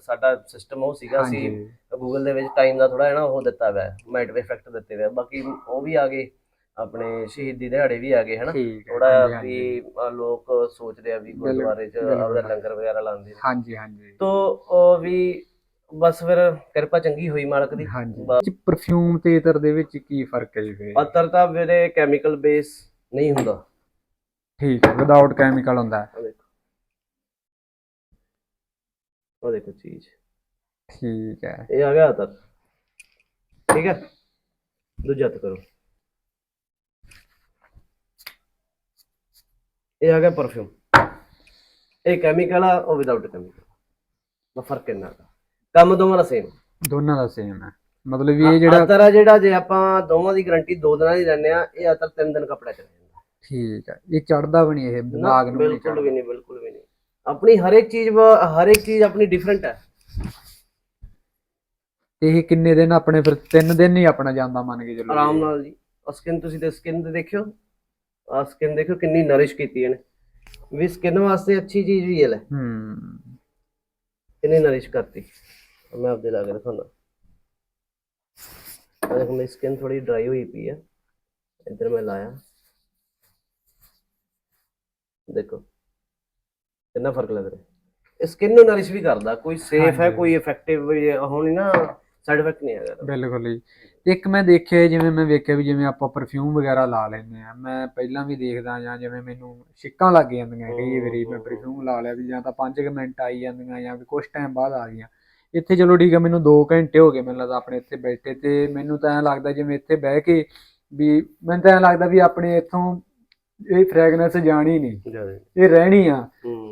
ਸਾਡਾ ਸਿਸਟਮ ਉਹ ਸੀਗਾ ਸੀ ਗੂਗਲ ਦੇ ਵਿੱਚ ਟਾਈਮ ਦਾ ਥੋੜਾ ਹੈ ਨਾ ਉਹ ਦਿੱਤਾ ਹੋਇਆ ਮੈਟ ਇਫੈਕਟ ਦਿੱਤੇ ਹੋਏ ਆ। ਬਾਕੀ ਉਹ ਵੀ ਆ ਗਏ ਆਪਣੇ ਸ਼ਹੀਦੀ ਦਿਹਾੜੇ ਵੀ ਆ ਗਏ ਹਨਾ ਥੋੜਾ। ਵੀ ਲੋਕ ਸੋਚਦੇ ਆ ਵੀ ਗੁਰਦੁਆਰੇ 'ਚ। ਆਪਦਾ ਲੰਗਰ ਵਗੈਰਾ ਲਾਉਂਦੇ ਨੇ ਹਾਂਜੀ ਹਾਂਜੀ ਤੋ ਉਹ ਵੀ ਬਸ ਫਿਰ ਕਿਰਪਾ ਚੰਗੀ ਹੋਈ ਮਾਲਕ ਦੀ। ਹਾਂਜੀ। ਬਸ। ਪਰਫਿਊਮ ਤੇ ਇਤਰ ਦੇ ਵਿੱਚ ਕੀ ਫ਼ਰਕ ਹੈ ਜੀ ਫਿਰ? ਅਤਰ ਤਾਂ ਵੀਰੇ ਕੈਮੀਕਲ ਬੇਸ ਨਹੀਂ ਹੁੰਦਾ। ਠੀਕ ਹੈ ਵਿਦਆਊਟ ਕੈਮੀਕਲ ਹੁੰਦਾ। ਹੈ ਦੇਖੋ। ਉਹ ਦੇਖੋ ਚੀਜ਼। ਠੀਕ ਹੈ। ਇਹ ਆ ਗਿਆ ਅਤਰ ਠੀਕ ਹੈ। ਦੂਜਾ ਹੱਥ ਕਰੋ। ਇਹ ਆ ਗਿਆ ਪਰਫਿਊਮ ਇਹ ਕੈਮੀਕਲ ਆ ਉਹ ਵਿਦਆਊਟ ਕੈਮੀਕਲ ਦਾ ਫ਼ਰਕ ਇੰਨਾ ਕੁ। ਕੰਮ ਦੋਵਾਂ ਦਾ ਸੇਮ ਦੋਨਾਂ ਦਾ ਸੇਮ ਹੈ। ਮਤਲਬ ਵੀ ਇਹ ਜਿਹੜਾ ਅਤਰ ਆ ਜਿਹੜਾ ਜੇ ਆਪਾਂ ਦੋਵਾਂ ਦੀ ਗਾਰੰਟੀ ਦੋ ਦਿਨਾਂ ਦੀ ਲੈਂਦੇ ਆ ਇਹ ਅਤਰ ਤਿੰਨ ਦਿਨ ਕੱਪੜਾ ਚੱਲ ਜਾਂਦਾ। ਠੀਕ ਹੈ। ਇਹ ਚੜਦਾ ਵੀ ਨਹੀਂ ਇਹ ਦਿਮਾਗ ਨੂੰ ਨਹੀਂ ਬਿਲਕੁਲ ਵੀ ਨਹੀਂ ਬਿਲਕੁਲ ਵੀ ਨਹੀਂ। ਆਪਣੀ ਹਰ ਇੱਕ ਚੀਜ਼ ਹਰ ਇੱਕ ਚੀਜ਼ ਆਪਣੀ ਡਿਫਰੈਂਟ ਹੈ। ਤੇ ਇਹ ਕਿੰਨੇ ਦਿਨ ਆਪਣੇ ਫਿਰ ਤਿੰਨ ਦਿਨ ਹੀ ਆਪਣਾ ਜਾਂਦਾ ਮੰਨ ਕੇ ਚੱਲੋ ਆਰਾਮ ਨਾਲ ਜੀ। ਸਕਿਨ ਤੁਸੀਂ ਤੇ ਸਕਿਨ ਤੇ ਦੇਖਿਓ। ਆ ਸਕਿਨ ਦੇਖੋ ਕਿੰਨੀ ਨਰਿਸ਼ ਕੀਤੀ ਇਹਨੇ। ਵੀ ਸਕਿਨ ਵਾਸਤੇ ਅੱਛੀ ਚੀਜ਼ ਵੀ ਹੈ। ਲੈ ਹੂੰ। ਕਿੰਨੀ ਨਰਿਸ਼ ਕਰਤੀ। ਮੈਂ ਆਪਦੇ ਲਾ ਕੇ ਦਿਖਾਉਂਦਾ। ਆ ਦੇਖੋ ਮੇਰੀ ਸਕਿਨ ਥੋੜੀ ਡਰਾਈ ਹੋਈ ਪਈ ਹੈ ਇੱਧਰ ਮੈਂ ਲਾਇਆ। ਦੇਖੋ ਕਿੰਨਾ ਫ਼ਰਕ ਲੱਗ ਰਿਹਾ। ਇਹ ਸਕਿਨ ਨੂੰ ਨਰਿਸ਼ ਵੀ ਕਰਦਾ ਕੋਈ ਸੇਫ ਹੈ। ਕੋਈ ਇਫੈਕਟਿਵ ਹੋਣੀ ਨਾ ਸਾਈਡ ਇਫੈਕਟ ਨਹੀਂ ਹੈਗਾ। ਬਿਲਕੁਲ ਜੀ। ਇੱਕ ਮੈਂ ਦੇਖਿਆ ਜਿਵੇਂ ਮੈਂ ਵੇਖਿਆ ਵੀ ਜਿਵੇਂ ਆਪਾਂ ਪਰਫਿਊਮ ਵਗੈਰਾ ਲਾ ਲੈਂਦੇ ਆ ਮੈਂ ਪਹਿਲਾਂ ਵੀ ਦੇਖਦਾ ਜਾਂ ਜਿਵੇਂ ਮੈਨੂੰ ਛਿੱਕਾਂ ਲੱਗ ਜਾਂਦੀਆਂ ਕਈ ਵਾਰੀ ਮੈਂ ਪਰਫਿਊਮ ਲਾ ਲਿਆ ਵੀ ਜਾਂ ਤਾਂ 5 ਮਿੰਟ ਆਈ ਜਾਂਦੀਆਂ ਜਾਂ ਵੀ ਕੁਝ ਟਾਈਮ ਬਾਅਦ ਆ ਗਈਆਂ। ਇੱਥੇ ਚਲੋ ਠੀਕ ਹੈ ਮੈਨੂੰ 2 ਘੰਟੇ ਹੋ ਗਏ ਮੈਨੂੰ ਲੱਗਦਾ ਆਪਣੇ ਇੱਥੇ ਬੈਠੇ ਤੇ ਮੈਨੂੰ ਤਾਂ ਐਂ ਲੱਗਦਾ ਜਿਵੇਂ ਇੱਥੇ ਬਹਿ ਕੇ ਵੀ ਮੈਨੂੰ ਤਾਂ ਐਂ ਲੱਗਦਾ ਵੀ ਆਪਣੇ ਇੱਥੋਂ ਇਹ ਫ੍ਰੈਗਨੈਂਸ ਜਾਣੀ ਨਹੀਂ ਇਹ ਰਹਿਣੀ ਆ।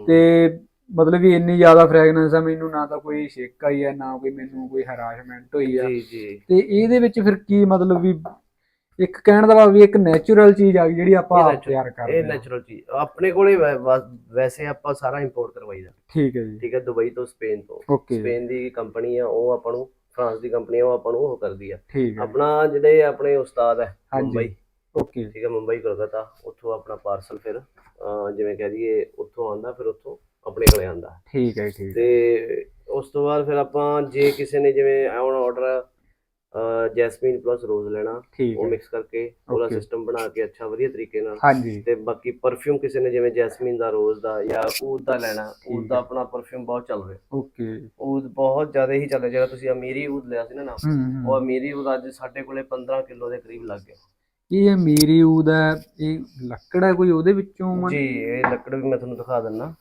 ਤੇ ਮਤਲਬ ਵੀ ਇੰਨੀ ਜ਼ਿਆਦਾ ਫ੍ਰੈਗਨੈਂਸ ਆ ਮੈਨੂੰ ਨਾ ਤਾਂ ਕੋਈ ਛਿੱਕ ਆਈ ਆ ਨਾ ਕੋਈ ਮੈਨੂੰ ਕੋਈ ਹਰਾਸਮੈਂਟ ਹੋਈ ਆ। ਤੇ ਇਹਦੇ ਵਿੱਚ ਫਿਰ ਕੀ ਮਤਲਬ ਵੀ ਇੱਕ ਕਹਿਣ ਦਾ ਭਾਵ ਵੀ ਇੱਕ ਨੈਚੁਰਲ ਚੀਜ਼ ਆ ਗਈ ਜਿਹੜੀ ਆਪਾਂ ਆਪ ਤਿਆਰ ਕਰਦੇ ਇਹ ਹਾਂ। ਨੈਚੁਰਲ ਚੀਜ਼। ਆਪਣੇ ਕੋਲੇ ਵੈ- ਵੈਸੇ ਆਪਾਂ ਸਾਰਾ ਇੰਪੋਰਟ ਕਰਵਾਈਦਾ ਠੀਕ ਹੈ ਜੀ। ਠੀਕ ਹੈ ਦੁਬਈ ਤੋਂ ਸਪੇਨ ਤੋਂ। ਓਕੇ ਸਪੇਨ ਦੀ ਕੰਪਨੀ ਆ ਉਹ ਆਪਾਂ ਨੂੰ ਫਰਾਂਸ ਦੀ ਕੰਪਨੀ ਆ ਉਹ ਆਪਾਂ ਨੂੰ ਉਹ ਕਰਦੀ ਆ। ਠੀਕ ਹੈ। ਆਪਣਾ ਜਿਹੜੇ ਆਪਣੇ ਉਸਤਾਦ ਹੈ ਹਾਂਜੀ। ਮੁੰਬਈ। ਓਕੇ। ਠੀਕ ਹੈ ਮੁੰਬਈ ਕੋਲਕਾਤਾ ਉੱਥੋਂ ਆਪਣਾ ਪਾਰਸਲ ਫਿਰ ਅਹ ਜਿਵੇਂ ਕਹਿ ਦਈਏ ਉੱਥੋਂ ਆਂਦਾ ਫਿਰ ਉੱਥੋਂ ਆਪਣੇ ਕੋਲੇ ਆਂਦਾ ਠੀਕ ਹੈ ਠੀਕ ਹੈ। ਤੇ ਉਸ ਤੋਂ ਬਾਅਦ ਫਿਰ ਆਪਾਂ ਜੇ ਕਿਸੇ ਨੇ ਜਿਵੇਂ ਹੁਣ ਆਰਡਰ ਜੈਸਮੀਨ ਪਲੱਸ ਰੋਜ਼ ਲੈਣਾ ਠੀਕ ਉਹ ਹੈ। ਮਿਕਸ ਕਰਕੇ ਪੂਰਾ Okay. ਸਿਸਟਮ ਬਣਾ ਕੇ ਅੱਛਾ ਵਧੀਆ ਤਰੀਕੇ ਨਾਲ। ਹਾਂਜੀ। ਤੇ ਬਾਕੀ ਪਰਫਿਊਮ ਕਿਸੇ ਨੇ ਜਿਵੇਂ ਜੈਸਮੀਨ ਦਾ ਰੋਜ਼ ਦਾ ਜਾਂ ਊਦ ਦਾ ਲੈਣਾ ਊਦ ਦਾ ਆਪਣਾ ਪਰਫਿਊਮ ਬਹੁਤ ਚੱਲ ਰਿਹਾ। ਓਕੇ ਊਦ ਬਹੁਤ ਜ਼ਿਆਦਾ ਹੀ ਚੱਲ ਰਿਹਾ ਜਿਹੜਾ ਤੁਸੀਂ ਅਮੀਰੀ ਊਦ ਲਿਆ ਸੀ ਨਾ ਹੂੰ ਉਹ ਅਮੀਰੀ ਊਦ ਅੱਜ ਸਾਡੇ ਕੋਲੇ 15 ਕਿਲੋ ਦੇ ਕਰੀਬ ਲੱਗ ਗਿਆ। ਇਹ ਮੇਰੀ ਉਹਦਾ ਇਹ ਲੱਕੜ ਹੈ ਕੋਈ ਉਹਦੇ ਵਿੱਚੋਂ? ਜੀ ਇਹ ਲੱਕੜ ਵੀ ਮੈਂ ਤੁਹਾਨੂੰ ਦਿਖਾ ਦਿੰਦਾ।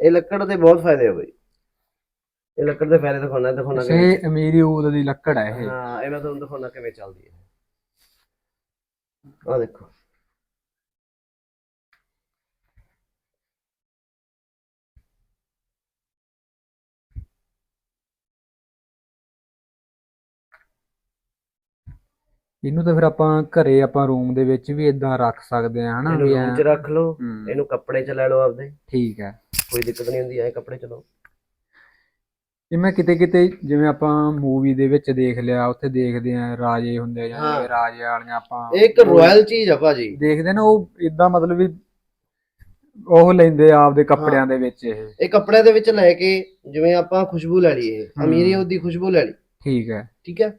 ਇਹ ਲੱਕੜ ਦੇ ਬਹੁਤ ਫਾਇਦੇ ਆ ਬਈ। ਇਹ ਲੱਕੜ ਦੇ ਫਾਇਦੇ ਦਿਖਾਉਣਾ ਦਿਖਾਉਣਾ ਅੱਛਾ, ਇਹ ਮੇਰੀ ਉਹਦਾ ਦੀ ਲੱਕੜ ਹੈ ਇਹ। ਹਾਂ ਇਹ ਮੈਂ ਤੁਹਾਨੂੰ ਦਿਖਾਉਣਾ ਕਿਵੇਂ ਚੱਲਦੀ ਹੈ। ਆ ਦੇਖੋ। ਇਹਨੂੰ ਤਾਂ ਫਿਰ ਆਪਾਂ ਘਰੇ ਆਪਾਂ ਰੂਮ ਦੇ ਵਿੱਚ ਵੀ ਇਦਾਂ ਰੱਖ ਸਕਦੇ ਆ ਹਨਾ ਇਹਨੂੰ ਵੀ ਰੂਮ 'ਚ ਐਂ- ਰੱਖ ਲਓ ਹੂੰ, ਇਹਨੂੰ ਕੱਪੜੇ 'ਚ ਲੈ ਲਓ ਆਪਦੇ। ਠੀਕ ਹੈ। ਕੋਈ ਦਿੱਕਤ ਨਹੀਂ ਹੁੰਦੀ ਐ ਕੱਪੜੇ 'ਚ ਲਓ ਇਹ ਮੈਂ ਕਿਤੇ ਕਿਤੇ ਜਿਵੇਂ ਆਪਾਂ ਮੂਵੀ ਦੇ ਵਿੱਚ ਦੇਖ ਲਿਆ ਉੱਥੇ ਦੇਖਦੇ ਆ ਰਾਜੇ ਹੁੰਦੇ ਆ ਜਾਂ ਹਾਂ। ਜਿਵੇਂ ਰਾਜੇ ਵਾਲੀਆਂ ਆਪਾਂ ਇਹ ਇੱਕ ਰਾਇਲ ਚੀਜ਼ ਆ ਭਾਜੀ। ਦੇਖਦੇ ਨਾ ਉਹ ਇਦਾਂ ਮਤਲਬ ਵੀ ਉਹ ਲੈਂਦੇ ਆ ਆਪਦੇ ਕੱਪੜਿਆਂ ਦੇ ਵਿੱਚ ਇਹ। ਇਹ ਕੱਪੜਿਆਂ ਦੇ ਵਿੱਚ ਲੈ ਕੇ ਜਿਵੇਂ ਆਪਾਂ ਖੁਸ਼ਬੂ ਲੈ ਲਈ ਇਹ ਹਮ। ਅਮੀਰੀ ਊਦ ਦੀ ਖੁਸ਼ਬੂ ਲੈ ਲਈ। ਠੀਕ ਹੈ। ਠੀਕ ਹੈ।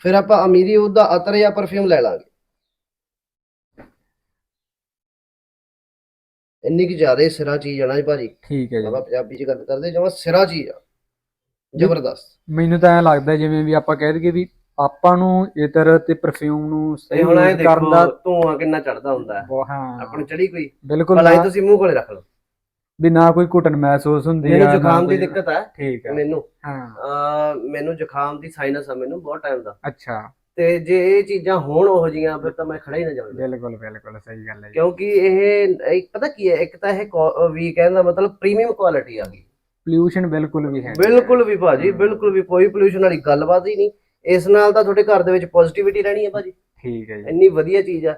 ਫਿਰ ਆਪਾਂ ਅਮੀਰੀ ਊਦ ਦਾ ਅਤਰ ਜਾਂ ਪਰਫਿਊਮ ਲੈ ਲਾਂਗੇ। ਇੰਨੀ ਕਿ ਜ਼ਿਆਦਾ ਸਿਰਾ ਚੀਜ਼ ਆ ਨਾ ਜੀ ਭਾਜੀ। ਠੀਕ ਹੈ ਜੀ। ਆਪਾਂ ਪੰਜਾਬੀ ਚ ਗੱਲ ਕਰਦੇ ਜਮਾ ਸਿਰਾ ਚੀਜ਼ ਆ। ਜ਼ਬਰਦਸਤ। ਮੈਨੂੰ ਤਾਂ ਐ ਲੱਗਦਾ ਜਿਵੇਂ ਵੀ ਆਪਾਂ ਕਹਿ ਦਈਏ ਵੀ ਆਪਾਂ ਨੂੰ ਇਤਰ ਤੇ ਪਰਫਿਊਮ ਨੂੰ ਸਹੀ ਹੁਣ ਇਹ ਕਰਨ ਦੇਖੋ ਦਾ ਧੂਆਂ ਕਿੰਨਾ ਚੜਦਾ ਹੁੰਦਾ ਹੈ। ਹਾਂ। ਆਪਣੀ ਚੜੀ ਕੋਈ। ਬਿਲਕੁਲ ਭਲਾ ਇਹ ਨਾ- ਤੁਸੀਂ ਮੂੰਹ ਕੋਲੇ ਰੱਖ ਲਓ। ਵੀ ਨਾ ਕੋਈ ਘੁਟਨ ਮਹਿਸੂਸ ਹੁੰਦੀ ਮੈਨੂੰ ਆ, ਨਾ ਜ਼ੁਕਾਮ ਦੀ ਕੋਈ- ਦਿੱਕਤ ਹੈ। ਠੀਕ ਹੈ। ਮੈਨੂੰ। ਹਾਂ। ਅਹ ਮੈਨੂੰ ਜ਼ੁਕਾਮ ਦੀ ਸਾਈਨਸ ਆ ਮੈਨੂੰ ਬਹੁਤ ਟਾਈਮ ਦਾ। ਅੱਛਾ। ਤੇ ਜੇ ਇਹ ਚੀਜ਼ਾਂ ਹੋਣ ਉਹ ਜੀਆਂ ਫਿਰ ਤਾਂ ਮੈਂ ਖੜਾ ਹੀ ਨਾ ਜਾਵਾਂ। ਬਿਲਕੁਲ ਬਿਲਕੁਲ ਸਹੀ ਗੱਲ ਹੈ ਜੀ। ਕਿਉਂਕਿ ਇਹ ਇੱਕ ਪਤਾ ਕੀ ਹੈ ਇੱਕ ਤਾਂ ਇਹ ਵੀ ਕਹਿੰਦਾ ਮਤਲਬ ਪ੍ਰੀਮੀਅਮ ਕੁਆਲਿਟੀ ਆ ਗਈ। ਪੋਲਿਊਸ਼ਨ ਬਿਲਕੁਲ ਵੀ ਹੈ। ਬਿਲਕੁਲ ਵੀ ਭਾਜੀ ਬਿਲਕੁਲ ਵੀ ਕੋਈ ਪੋਲੂਸ਼ਨ ਵਾਲੀ ਗੱਲਬਾਤ ਹੀ ਨਹੀਂ। ਇਸ ਨਾਲ ਤਾਂ ਤੁਹਾਡੇ ਘਰ ਦੇ ਵਿੱਚ ਪੋਜ਼ਿਟਿਵਿਟੀ ਰਹਿਣੀ ਹੈ ਭਾਜੀ। ਠੀਕ ਹੈ ਜੀ। ਇੰਨੀ ਵਧੀਆ ਚੀਜ਼ ਆ।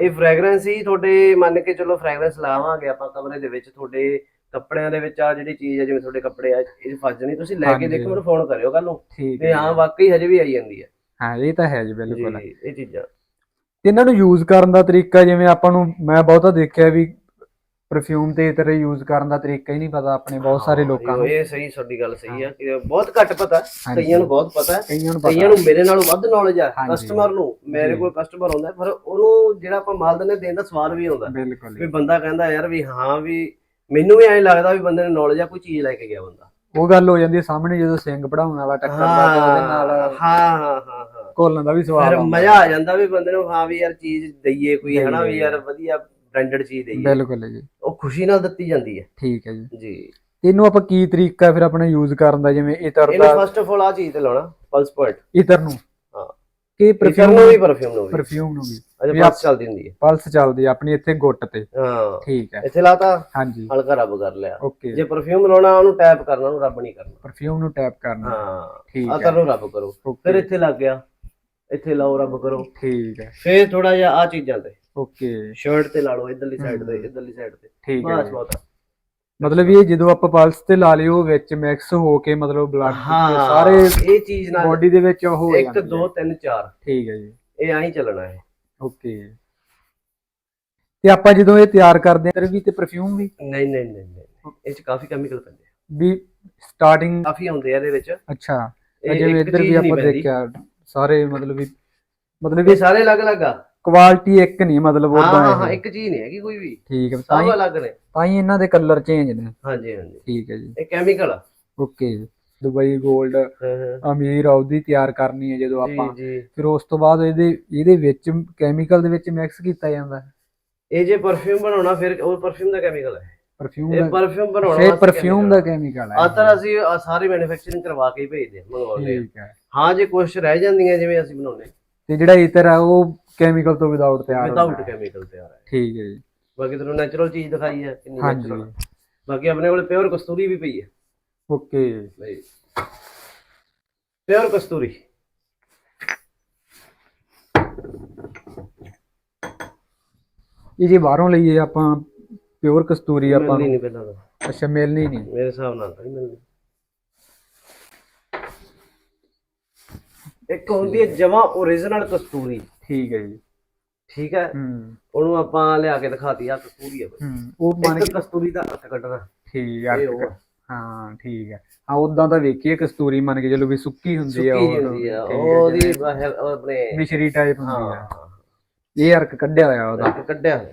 ਇਹ ਫ੍ਰੈਗਰੈਂਸ ਹੀ ਤੁਹਾਡੇ ਮੰਨ ਕੇ ਚਲੋ ਫ੍ਰੈਗਰੈਂਸ ਲਾਵਾਂਗੇ ਆਪਾਂ ਕਮਰੇ ਦੇ ਵਿੱਚ ਤੁਹਾਡੇ ਕੱਪੜਿਆਂ ਦੇ ਵਿੱਚ ਆ ਜਿਹੜੀ ਚੀਜ਼ ਆ ਜਿਵੇਂ ਤੁਹਾਡੇ ਕੱਪੜੇ ਆ ਇਹ ਫਸ ਨਹੀਂ ਤੁਸੀਂ ਲੈ ਕੇ। ਦੇਖੋ ਮੈਨੂੰ ਫੋਨ ਕਰਿਓ ਕੱਲ ਨੂੰ। ਤੇ ਹੈ ਹਾਂ ਵਾਕਈ ਹਜੇ ਵੀ ਆਈ ਜਾਂਦੀ ਹੈ। ਹਾਂ ਇਹ ਤਾਂ ਹੈ ਜੀ ਬਿਲਕੁਲ। ਜੀ ਇਹ ਚੀਜ਼ਾਂ। ਤੇ ਇਹਨਾਂ ਨੂੰ ਯੂਜ਼ ਕਰਨ ਦਾ ਤਰੀਕਾ ਜਿਵੇਂ ਆਪਾਂ ਨੂੰ ਮੈਂ ਬਹੁਤਾ ਦੇਖਿਆ ਵੀ ਪਰਫਿਊਮ ਤੇ ਇਤਰ ਯੂਜ਼ ਕਰਨ ਦਾ ਤਰੀਕਾ ਹੀ ਨਹੀਂ ਪਤਾ ਆਪਣੇ ਬਹੁਤ ਸਾਰੇ ਲੋਕਾਂ ਨੂੰ। ਇਹ ਸਹੀ ਤੁਹਾਡੀ ਗੱਲ ਸਹੀ ਆ। ਕਿ ਬਹੁਤ ਘੱਟ ਪਤਾ ਹਾਂਜੀ। ਕਈਆਂ ਨੂੰ ਬਹੁਤ ਪਤਾ। ਹੈ ਕਈਆਂ ਨੂੰ ਪਤਾ। ਕਈਆਂ ਨੂੰ ਮੇਰੇ ਨਾਲੋਂ ਵੱਧ ਨੌਲੇਜ ਆ ਹਾਂਜੀ। ਕਸਟਮਰ ਨੂੰ ਮੇਰੇ। ਕੋਲ ਕਸਟਮਰ ਆਉਂਦਾ ਹੈ, ਪਰ ਉਹਨੂੰ ਜਿਹੜਾ ਆਪਾਂ ਮਾਲ ਦਿੰਦੇ ਦੇਣ ਦਾ ਸਵਾਲ ਵੀ ਆਉਂਦਾ। ਬਿਲਕੁਲ ਵੀ ਜੀ। ਬੰਦਾ ਕਹਿੰਦਾ ਯਾਰ ਵੀ ਹਾਂ ਵੀ ਮੈਨੂੰ ਵੀ ਐਂ ਲੱਗਦਾ ਵੀ ਬੰਦੇ ਨੂੰ ਨੌਲੇਜ ਆ ਕੋਈ ਚੀਜ਼ ਲੈ ਕੇ ਗਿਆ ਬੰਦਾ। ਉਹ ਗੱਲ ਹੋ ਜਾਂਦੀ ਹੈ ਸਾਹਮਣੇ ਜਦੋਂ ਸਿੰਘ ਪੜਾਉਣ ਵਾਲਾ ਟੱਕਰਦਾ ਤੇ ਉਹਦੇ ਨਾਲ ਹਾਂ ਹਾਂ ਹਾਂ। ਘੋਲਣ ਦਾ ਵੀ ਸਵਾਦ ਫਿਰ ਆਉਂਦਾ। ਮਜ਼ਾ ਆ ਜਾਂਦਾ ਵੀ ਬੰਦੇ ਨੂੰ ਹਾਂ ਵੀ ਯਾਰ ਚੀਜ਼ ਦਈਏ ਕੋਈ ਹਨਾ ਵੀ। ਯਾਰ ਵਧੀਆ ਬ੍ਰਾਂਡਡ ਚੀਜ਼ ਦਈਏ। ਬਿਲਕੁਲ ਜੀ। ਉਹ ਖੁਸ਼ੀ ਨਾਲ ਦਿੱਤੀ ਜਾਂਦੀ ਹੈ। ਠੀਕ ਹੈ ਜੀ। ਜੀ। ਤੇ ਇਹਨੂੰ ਆਪਾਂ ਕੀ ਤਰੀਕਾ ਫਿਰ ਆਪਣਾ ਯੂਜ਼ ਕਰਨ ਦਾ ਜਿਵੇਂ ਇਤਰ ਇਹਨੂੰ ਦਾ ਫਸਟ ਆਫ ਆਲ ਆ ਚੀਜ਼ ਤੇ ਲਾਉਣਾ ਪਲਸ ਪੁਆਇੰਟ ਇਤਰ ਨੂੰ। ਹਾਂ। ਕਿ ਪਰਫਿਊਮ ਪਰਫਿਊਮ ਨੂੰ ਵੀ ਪਰਫਿਊਮ ਨੂੰ ਵੀ। ਪਰਫਿਊਮ ਨੂੰ ਵੀ। ਅਜੇ ਵੀ ਪਲਸ ਚੱਲਦੀ ਹੁੰਦੀ ਹੈ। ਪਲਸ ਚੱਲਦੀ ਆ ਆਪਣੀ ਇੱਥੇ ਗੁੱਟ ਤੇ। ਹਾਂ। ਠੀਕ ਹੈ। ਇੱਥੇ ਲਾਤਾ। ਹਾਂਜੀ। ਹਲਕਾ ਰੱਬ ਕਰ ਲਿਆ। ਓਕੇ। ਜੇ ਪਰਫਿਊਮ ਲਾਉਣਾ ਉਹਨੂੰ ਟੈਪ ਕਰਨਾ ਉਹਨੂੰ ਰੱਬ ਨਹੀਂ ਕਰਨਾ। ਪਰਫਿਊਮ ਨੂੰ ਟੈਪ ਕਰਨਾ। ਹਾਂ। ਠੀਕ ਹੈ। ਕਰ ਨੂੰ ਰੱਬ ਕਰੋ। ਫਿਰ ਓਕੇ। ਇੱਥੇ ਲੱਗ ਗਿਆ। ਇੱਥੇ ਲਾਓ ਰੱਬ ਕਰੋ। ਠੀਕ ਹੈ। ਫਿਰ ਥੋੜਾ ਜਿਹਾ ਆ ਚੀਜ਼ਾਂ ਤੇ। ਓਕੇ। ਸ਼ਰਟ ਤੇ ਲਾ ਲਓ ਇਧਰਲੀ ਸਾਈਡ ਤੇ। ਇਧਰਲੀ ਸਾਈਡ ਤੇ। ਠੀਕ ਹੈ ਬਸ। ਬਹੁਤ ਆ। ਮਤਲਬ ਇਹ ਜਦੋਂ ਆਪਾਂ ਪਲਸ ਤੇ ਲਾ ਲਿਓ ਵਿੱਚ ਮਿਕਸ ਹੋ ਕੇ ਮਤਲਬ ਬਲੱਡ ਹਾਂ ਸਾਰੇ ਇਹ ਚੀਜ਼ ਨਾਲ ਬੋਡੀ ਦੇ ਵਿੱਚ ਉਹ ਹੋ 1 ਜਾਂਦੀ 2 ਹੈ। 3 4 ਠੀਕ ਹੈ ਜੀ। ਇਹ ਐਂ ਚੱਲਣਾ ਹੈ। ਓਕੇ। ਤੇ ਆਪਾਂ ਜਦੋਂ ਇਹ ਤਿਆਰ ਕਰਦੇ ਹਾਂ ਵੀ ਤੇ ਪਰਫਿਊਮ ਵੀ? ਨਹੀਂ ਨਹੀਂ ਨਹੀਂ ਨਹੀਂ। ਇਹ ਚ ਕਾਫੀ ਕੈਮੀਕਲ ਪੈਂਦੇ ਆ। ਵੀ ਸਟਾਰਟਿੰਗ ਕਾਫੀ ਆਉਂਦੇ ਆ ਇਹਦੇ ਵਿੱਚ। ਅੱਛਾ। ਇਹ ਜਿਵੇਂ ਇੱਕ ਇੱਧਰ ਵੀ ਨਹੀਂ ਆਪਾਂ ਪੈਂਦੀ। ਦੇਖਿਆ। ਸਾਰੇ ਮਤਲਬ ਵੀ ਮਤਲਬ ਇਹ ਵੀ ਸਾਰੇ ਅਲੱਗ-ਅਲੱਗ ਆ? ਕੁਆਲਿਟੀ ਇੱਕ ਨਹੀਂ ਮਤਲਬ ਹਾਂ ਹਾਂ ਉਹਦਾ ਹਾਂ ਇੱਕ ਚੀਜ਼ ਨਹੀਂ ਹੈਗੀ ਕੋਈ ਵੀ। ਠੀਕ ਹੈ ਤਾਂ ਸਭ ਹੀ ਅਲੱਗ ਨੇ। ਤਾਂ ਹੀ ਇਹਨਾਂ ਦੇ ਕਲਰ ਚੇਂਜ ਨੇ। ਹਾਂਜੀ ਹਾਂਜੀ। ਠੀਕ ਹੈ ਜੀ। ਇਹ ਕੈਮੀਕਲ ਆ। ਓਕੇ ਦੁਬਈ 골ਡ ਹਾਂ, ਹਾਂ। ਅਮੀਰ ਆ ਉਹਦੀ ਤਿਆਰ ਕਰਨੀ ਹੈ ਜਦੋਂ ਜੀ ਆਪਾਂ। ਜੀ। ਫਿਰ ਉਸ ਤੋਂ ਬਾਅਦ ਇਹਦੇ ਇਹਦੇ ਵਿੱਚ ਕੈਮੀਕਲ ਦੇ ਵਿੱਚ ਮਿਕਸ ਕੀਤਾ ਜਾਂਦਾ। ਹੈ ਇਹ ਜੇ ਪਰਫਿਊਮ ਬਣਾਉਣਾ ਫਿਰ ਉਹ ਪਰਫਿਊਮ ਦਾ ਕੈਮੀਕਲ ਹੈ। ਪਰਫਿਊਮ ਇਹ ਦਾ ਪਰਫਿਊਮ ਬਣਾਉਣਾ ਵਾਸਤੇ ਪਰਫਿਊਮ ਦਾ ਕੈਮੀਕਲ ਹੈ ਤਾਂ ਅਸੀਂ ਆਹ ਸਾਰੀ ਮੈਨੂਫੈਕਚਰਿੰਗ ਕਰਵਾ ਕੇ ਹੀ ਭੇਜਦੇ ਹਾਂ ਮੰਗਵਾਉਂਦੇ ਹਾਂ ਠੀਕ ਹੈ। ਹਾਂ ਜੇ ਕੁਝ ਰਹਿ ਜਾਂਦੀਆਂ ਜਿਵੇਂ ਅਸੀਂ ਬਣਾਉਂਦੇ। ਤੇ ਜਿਹੜਾ ਇਤਰ ਆ ਉਹ ਕੈਮੀਕਲ ਤੋਂ ਵਿਦਆਊਟ ਤਿਆਰ ਹੁੰਦਾ ਵਿਦਆਊਟ ਹੈ। ਕੈਮੀਕਲ ਤਿਆਰ ਹੈ। ਠੀਕ ਹੈ ਜੀ। ਬਾਕੀ ਤੁਹਾਨੂੰ ਨੈਚੁਰਲ ਚੀਜ਼ ਦਿਖਾਈ ਹੈ ਕਿੰਨੀ ਹਾਂਜੀ natural ਆ। ਬਾਕੀ ਆਪਣੇ ਕੋਲ ਪਿਓਰ ਕਸਤੂਰੀ ਵੀ ਪਈ ਹੈ। ਓਕੇ। ਬਈ ਪਿਓਰ ਕਸਤੂਰੀ। ਇਹ ਜੇ ਬਾਹਰੋਂ ਲਈਏ ਆਪਾਂ ਪਿਓਰ ਕਸਤੂਰੀ ਆਪਾਂ ਨੂੰ? ਨਹੀਂ ਪਹਿਲਾਂ ਤਾਂ। ਅੱਛਾ ਮਿਲਣੀ ਨਹੀਂ? ਮੇਰੇ ਹਿਸਾਬ ਨਾਲ ਤਾਂ ਨਹੀਂ ਮਿਲਦੀ। ਇੱਕ ਹੁੰਦੀ ਹੈ ਜਮਾ ਓਰੀਜਨਲ ਕਸਤੂਰੀ। ਠੀਕ ਹੈ ਜੀ। ਠੀਕ ਹੈ? ਹੂੰ। ਉਹਨੂੰ ਆਪਾਂ ਲਿਆ ਕੇ ਦਿਖਾਤੀ ਆ ਕਸਤੂਰੀ ਹੈ ਬਈ ਹੂੰ ਉਹ ਮੰਨ ਇੱਕ ਕੇ ਕਸਤੂਰੀ ਦਾ ਅਰਥ ਕੱਢਣਾ। ਠੀਕ ਆ ਇਹ ਉਹ ਆ। ਹਾਂ ਠੀਕ ਹੈ। ਹਾਂ ਉਦਾਂ ਤਾਂ ਵੇਖੀਏ ਕਸਤੂਰੀ ਮੰਨ ਕੇ ਚਲੋ ਵੀ ਸੁੱਕੀ ਹੁੰਦੀ ਸੁੱਕੀ ਆ ਜਿਹੀ ਉਹ ਹੁੰਦੀ ਆ ਠੀਕ ਹੈ, ਉਹਦੀ ਜਿਵੇਂ ਬਾਹਰ- ਉਹ ਆਪਣੇ ਮਿਸ਼ਰੀ ਟਾਈਪ ਹੁੰਦੀ ਹਾਂ। ਆ ਇਹ ਅਰਕ ਕੱਢਿਆ ਹੋਇਆ ਉਹਦਾ। ਉਹਦਾ ਕੱਢਿਆ ਹੋਇਆ।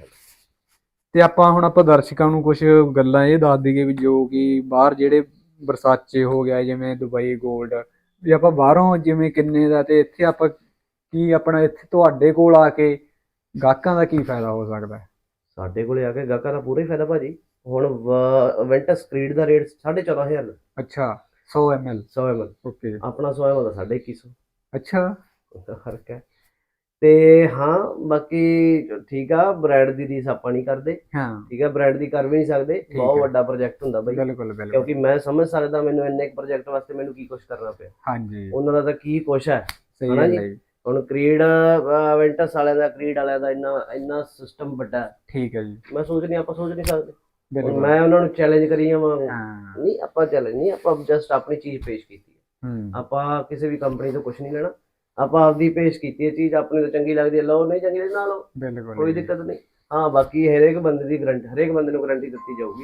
ਤੇ ਆਪਾਂ ਹੁਣ ਆਪਾਂ ਦਰਸ਼ਕਾਂ ਨੂੰ ਕੁਝ ਗੱਲਾਂ ਇਹ ਦੱਸ ਦਈਏ ਵੀ ਜੋ ਕਿ ਬਾਹਰ ਜਿਹੜੇ ਵਰਸਾਚੇ ਹੋ ਗਿਆ ਜਿਵੇਂ ਦੁਬਈ 골ਡ ਵੀ ਆਪਾਂ ਬਾਹਰੋਂ ਜਿਵੇਂ ਕਿੰਨੇ ਦਾ ਤੇ ਇੱਥੇ ਆਪਾਂ ਕੀ ਆਪਣਾ ਇੱਥੇ ਤੁਹਾਡੇ ਕੋਲ ਆ ਕੇ ਗਾਹਕਾਂ ਦਾ ਕੀ ਫਾਇਦਾ ਹੋ ਸਕਦਾ? ਹੈ? ਸਾਡੇ ਕੋਲੇ ਆ ਕੇ ਗਾਹਕਾਂ ਦਾ ਪੂਰਾ ਹੀ ਫਾਇਦਾ ਭਾਜੀ। ਹੁਣ ਵੈਂਟਸ ਕ੍ਰੀਡ ਦਾ ਰੇਟ 14500 ਅੱਛਾ 100 ml 100 ml ਓਕੇ। ਆਪਣਾ 100 ml ਦਾ 2150 ਅੱਛਾ। ਫ਼ਰਕ ਹੈ। ਤੇ ਹਾਂ ਬਾਕੀ ਠੀਕ ਆ ਬ੍ਰਾਂਡ ਦੀ ਰੀਸ ਆਪਾਂ ਨਹੀਂ ਕਰਦੇ। ਹਾਂ। ਠੀਕ ਹੈ ਬ੍ਰਾਂਡ ਦੀ ਕਰ ਵੀ ਨਹੀਂ ਸਕਦੇ। ਬਹੁਤ। ਵੱਡਾ ਪ੍ਰੋਜੈਕਟ ਹੁੰਦਾ ਬਈ। ਬਿਲਕੁਲ ਬਿਲਕੁਲ। ਕਿਉਂਕਿ ਮੈਂ ਸਮਝ ਸਕਦਾ ਮੈਨੂੰ ਇੰਨੇ ਪ੍ਰੋਜੈਕਟ ਵਾਸਤੇ ਮੈਨੂੰ ਕੀ ਕੁਝ ਕਰਨਾ ਪਿਆ। ਹਾਂਜੀ। ਉਹਨਾਂ ਦਾ ਤਾਂ ਕੀ ਕੁਛ ਹੈ। ਸਹੀ? ਹੈ ਜੀ। ਹੁਣ ਕ੍ਰੀਡ ਵੈਂਟਸ ਵਾਲਿਆਂ ਦਾ ਕ੍ਰੀਡ ਵਾਲਿਆਂ ਦਾ ਇੰਨਾ ਇੰਨਾ ਸਿਸਟਮ ਵੱਡਾ। ਠੀਕ ਹੈ ਜੀ। ਮੈਂ ਸੋਚ ਨਹੀਂ ਆਪਾਂ ਸੋਚ ਨਹੀਂ ਸਕਦੇ। ਮੈਂ ਉਹਨਾਂ ਨੂੰ ਚੈਲੰਜ ਕਰੀ ਜਾਵਾਂ। ਨਹੀਂ ਆਪਾਂ ਚੈਲੰਜ ਨਹੀਂ ਆਪਾਂ ਜਸਟ ਆਪਣੀ ਚੀਜ਼ ਪੇਸ਼ ਕੀਤੀ ਆਪਾਂ ਕਿਸੇ ਵੀ ਕੰਪਨੀ ਤੋਂ ਕੁਝ ਨਹੀਂ ਲੈਣਾ। ਆਪਾਂ ਆਪਦੀ ਪੇਸ਼ ਕੀਤੀ ਹੈ ਚੀਜ਼ ਆਪਣੇ ਤੋਂ ਚੰਗੀ ਲੱਗਦੀ ਹੈ ਲਓ ਨਹੀਂ ਚੰਗੀ ਲੱਗਦੀ ਨਾ ਲਓ। ਬਿਲਕੁਲ ਕੋਈ। ਦਿੱਕਤ ਨਹੀਂ। ਹਾਂ ਬਾਕੀ ਹਰੇਕ ਬੰਦੇ ਦੀ ਗਰੰਟੀ ਹਰੇਕ ਬੰਦੇ ਨੂੰ ਗਰੰਟੀ ਦਿੱਤੀ ਜਾਊਗੀ।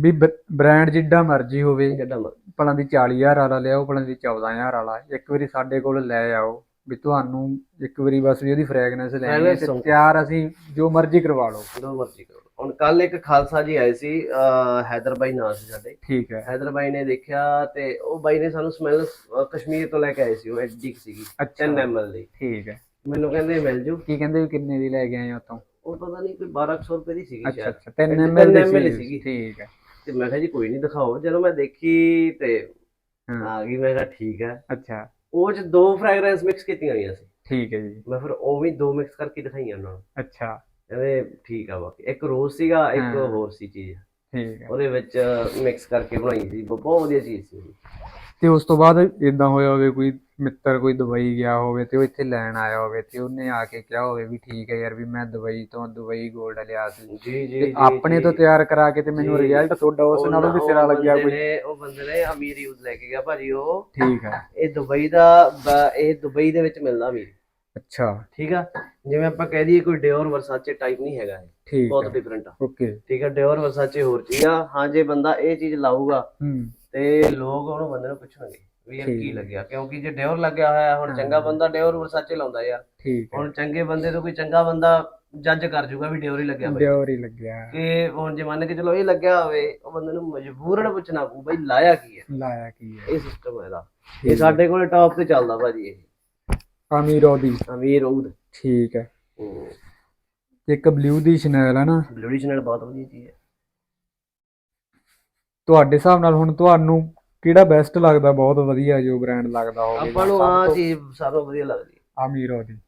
ਵੀ ਬ੍ਰਾਂਡ ਜਿੱਡਾ ਮਰਜ਼ੀ ਹੋਵੇ ਜਿੱਦਾਂ ਮਰ- ਭਲਾਂ ਦੀ 40000 ਵਾਲਾ ਲਿਆਓ ਭਲਾਂ ਦੀ 14000 ਵਾਲਾ। ਇੱਕ ਵਾਰੀ ਸਾਡੇ ਕੋਲ ਲੈ ਆਓ ਵੀ ਤੁਹਾਨੂੰ ਇੱਕ ਵਾਰੀ ਬਸ ਵੀ ਉਹਦੀ ਫ੍ਰੈਗਨੈਂਸ ਲੈਣੀ ਹੈ ਤਿਆਰ ਅਸੀਂ ਜੋ ਮਰਜ਼ੀ ਕਰਵਾ ਲਓ। ਜੋ ਮਰਜ਼ੀ ਕਰੋ। ਹੁਣ ਕੱਲ ਇੱਕ ਖਾਲਸਾ ਜੀ ਆਏ ਸੀ ਹੈਦਰ ਬਾਈ ਨਾਂ ਸੀ ਸਾਡੇ। ਠੀਕ ਹੈ। ਹੈਦਰ ਬਾਈ ਨੇ ਦੇਖਿਆ ਤੇ ਉਹ ਬਾਈ ਨੇ ਸਾਨੂੰ ਸਮੈਲ ਕਸ਼ਮੀਰ ਤੋਂ ਲੈ ਕੇ ਆਏ ਸੀ ਉਹ ਐਡੀ ਕੁ ਸੀਗੀ ਅੱਛਾ। 10 ml ਦੀ। ਠੀਕ ਹੈ। ਮੈਨੂੰ ਕਹਿੰਦੇ ਮਿਲ ਜੂ। ਕੀ ਕਹਿੰਦੇ ਕਿੰਨੇ ਦੀ ਲੈ ਕੇ ਆਏ ਉਤੋਂ ਉਹ ਪਤਾ ਨਹੀਂ ਕੋਈ 1200 ਰੁਪਏ ਦੀ ਸੀਗੀ ਅੱਛਾ ਅੱਛਾ 3 ਤਿੰਨ ml ML ਦੀ ਸੀਗੀ। ਠੀਕ ਹੈ। ਤੇ ਮੈਂ ਕਿਹਾ ਜੀ ਕੋਈ ਨਹੀਂ ਦਿਖਾਓ। ਜਦੋਂ ਮੈਂ ਦੇਖੀ ਤੇ ਆ ਗਈ ਮੈਂ ਕਿਹਾ ਠੀਕ ਹੈ। ਅੱਛਾ। ਉਹ ਚ ਦੋ ਫ੍ਰੈਗਰੈਂਸ ਮਿਕਸ ਕੀਤੀਆਂ ਹੋਈਆਂ ਸੀ। ਠੀਕ ਹੈ ਜੀ। ਮੈਂ ਫਿਰ ਉਹ ਵੀ ਦੋ ਮਿਕਸ ਕਰਕੇ ਦਿਖਾਈਆਂ ਉਹਨਾਂ ਨੂੰ। ਅੱਛਾ। ਕਹਿੰਦੇ ਠੀਕ ਆ ਬਾਕੀ। ਇੱਕ ਰੋਜ਼ ਸੀਗਾ ਇੱਕ ਹਾਂ। ਹੋਰ ਸੀ ਚੀਜ਼। ਠੀਕ ਹੈ ਉਹਦੇ ਵਿੱਚ ਮਿਕਸ ਕਰਕੇ ਬਣਾਈ ਸੀ। ਬ- ਬਹੁਤ ਵਧੀਆ ਚੀਜ਼ ਸੀ ਤੇ ਉਸ ਤੋਂ ਬਾਅਦ ਇਦਾਂ ਹੋਇਆ ਹੋਵੇ ਕੋਈ ਮਿੱਤਰ ਕੋਈ ਦੁਬਈ ਗਿਆ ਹੋਵੇ ਤੇ ਉਹ ਇੱਥੇ ਲੈਣ ਆਇਆ ਹੋਵੇ ਤੇ ਉਹਨੇ ਆ ਕੇ ਕਿਹਾ ਹੋਵੇ ਵੀ ਠੀਕ ਹੈ ਯਾਰ ਵੀ ਮੈਂ ਦੁਬਈ ਤੋਂ ਦੁਬਈ 골ਡ ਲਿਆ ਸੀ। ਜੀ ਜੀ ਤੇ ਆਪਣੇ ਤੋਂ ਤਿਆਰ ਕਰਾ ਕੇ ਤੇ ਮੈਨੂੰ ਜੀ। ਰਿਜ਼ਲਟ ਤੁਹਾਡਾ ਉਸ ਨਾਲੋਂ ਵੀ ਸਿਰਾ ਲੱਗਿਆ ਕੋਈ। ਉਹ ਬੰਦੇ ਨੇ ਅਮੀਰ ਯੂਜ਼ ਲੈ ਕੇ ਗਿਆ ਭਾਜੀ ਉਹ। ਠੀਕ ਹੈ ਇਹ ਦੁਬਈ ਦਾ ਬ- ਇਹ ਦੁਬਈ ਦੇ ਵਿੱਚ ਮਿਲਦਾ ਅਮੀਰ। ਅੱਛਾ। ਠੀਕ ਆ? ਜਿਵੇਂ ਆਪਾਂ ਕਹਿ ਦਈਏ ਕੋਈ ਡਿਓਰ ਵਰਸਾਚੇ ਟਾਈਪ ਨਹੀਂ ਹੈਗਾ ਇਹ। ਠੀਕ ਬਹੁਤ ਡਿਫਰੈਂਟ ਆ। ਓਕੇ ਠੀਕ ਆ ਡਿਓਰ ਵਰਸਾਚੇ ਹੋਰ ਚੀਜ਼ ਆ। ਹਾਂ ਜੇ ਬੰਦਾ ਇਹ ਚੀਜ਼ ਲਾਊਗਾ ਹੂੰ। ਤੇ ਲੋਕ ਉਹਨੂੰ ਬੰਦੇ ਨੂੰ ਪੁੱਛਣਗੇ ਵੀ ਇਹ ਕੀ। ਲੱਗਿਆ? ਕਿਉਂਕਿ ਜੇ ਡਿਓਰ ਲੱਗਿਆ ਹੋਇਆ ਹੁਣ। ਚੰਗਾ ਬੰਦਾ ਡਿਓਰ ਵਰਸਾਚੇ ਲਾਉਂਦਾ ਯਾਰ ਠੀਕ ਹੁਣ ਚੰਗੇ ਬੰਦੇ ਤੋਂ ਕੋਈ ਚੰਗਾ ਬੰਦਾ ਜੱਜ ਕਰ ਜੂਗਾ ਵੀ ਡਿਓਰੀ ਲੱਗਿਆ ਬਾਈ ਡਿਓਰ ਹੀ ਲੱਗਿਆ। ਕਿ ਹੁਣ ਜੇ ਮੰਨ ਕੇ ਚਲੋ ਇਹ ਲੱਗਿਆ ਹੋਵੇ ਉਹ ਬੰਦੇ ਨੂੰ ਮਜਬੂਰਨ ਪੁੱਛਣਾ ਪਊ ਬਈ ਲਾਇਆ ਕੀ ਹੈ? ਲਾਇਆ ਕੀ ਹੈ? ਇਹ ਸਿਸਟਮ ਹੈ ਇਹਦਾ। ਇਹ ਸਾਡੇ ਕੋਲੇ ਟਾਪ ਤੇ ਚੱਲਦਾ ਭਾਜੀ ਇਹ। ਅਮੀਰੋ ਦੀ ਅਮੀਰ ਉਹਦ। ਠੀਕ ਹੈ। ਇੱਕ ਬਲੂ ਦੀ ਸ਼ਨੈਲ ਹੈ ਨਾ। ਬਲੂਡੀ ਚੈਨਲ ਬਹੁਤ ਵਧੀਆ ਚੀਜ਼ ਹੈ। ਤੁਹਾਡੇ ਹਿਸਾਬ ਨਾਲ ਹੁਣ ਤੁਹਾਨੂੰ ਕਿਹੜਾ ਬੈਸਟ ਲੱਗਦਾ? ਬਹੁਤ ਵਧੀਆ ਜੋ ਬ੍ਰਾਂਡ ਲੱਗਦਾ ਹੋਵੇ। ਆਪਾਂ ਨੂੰ ਆ ਚੀਜ਼ ਤੋਂ ਵਧੀਆ ਲੱਗਦੀ। ਹੈ ਅਮੀਰੋ ਦੀ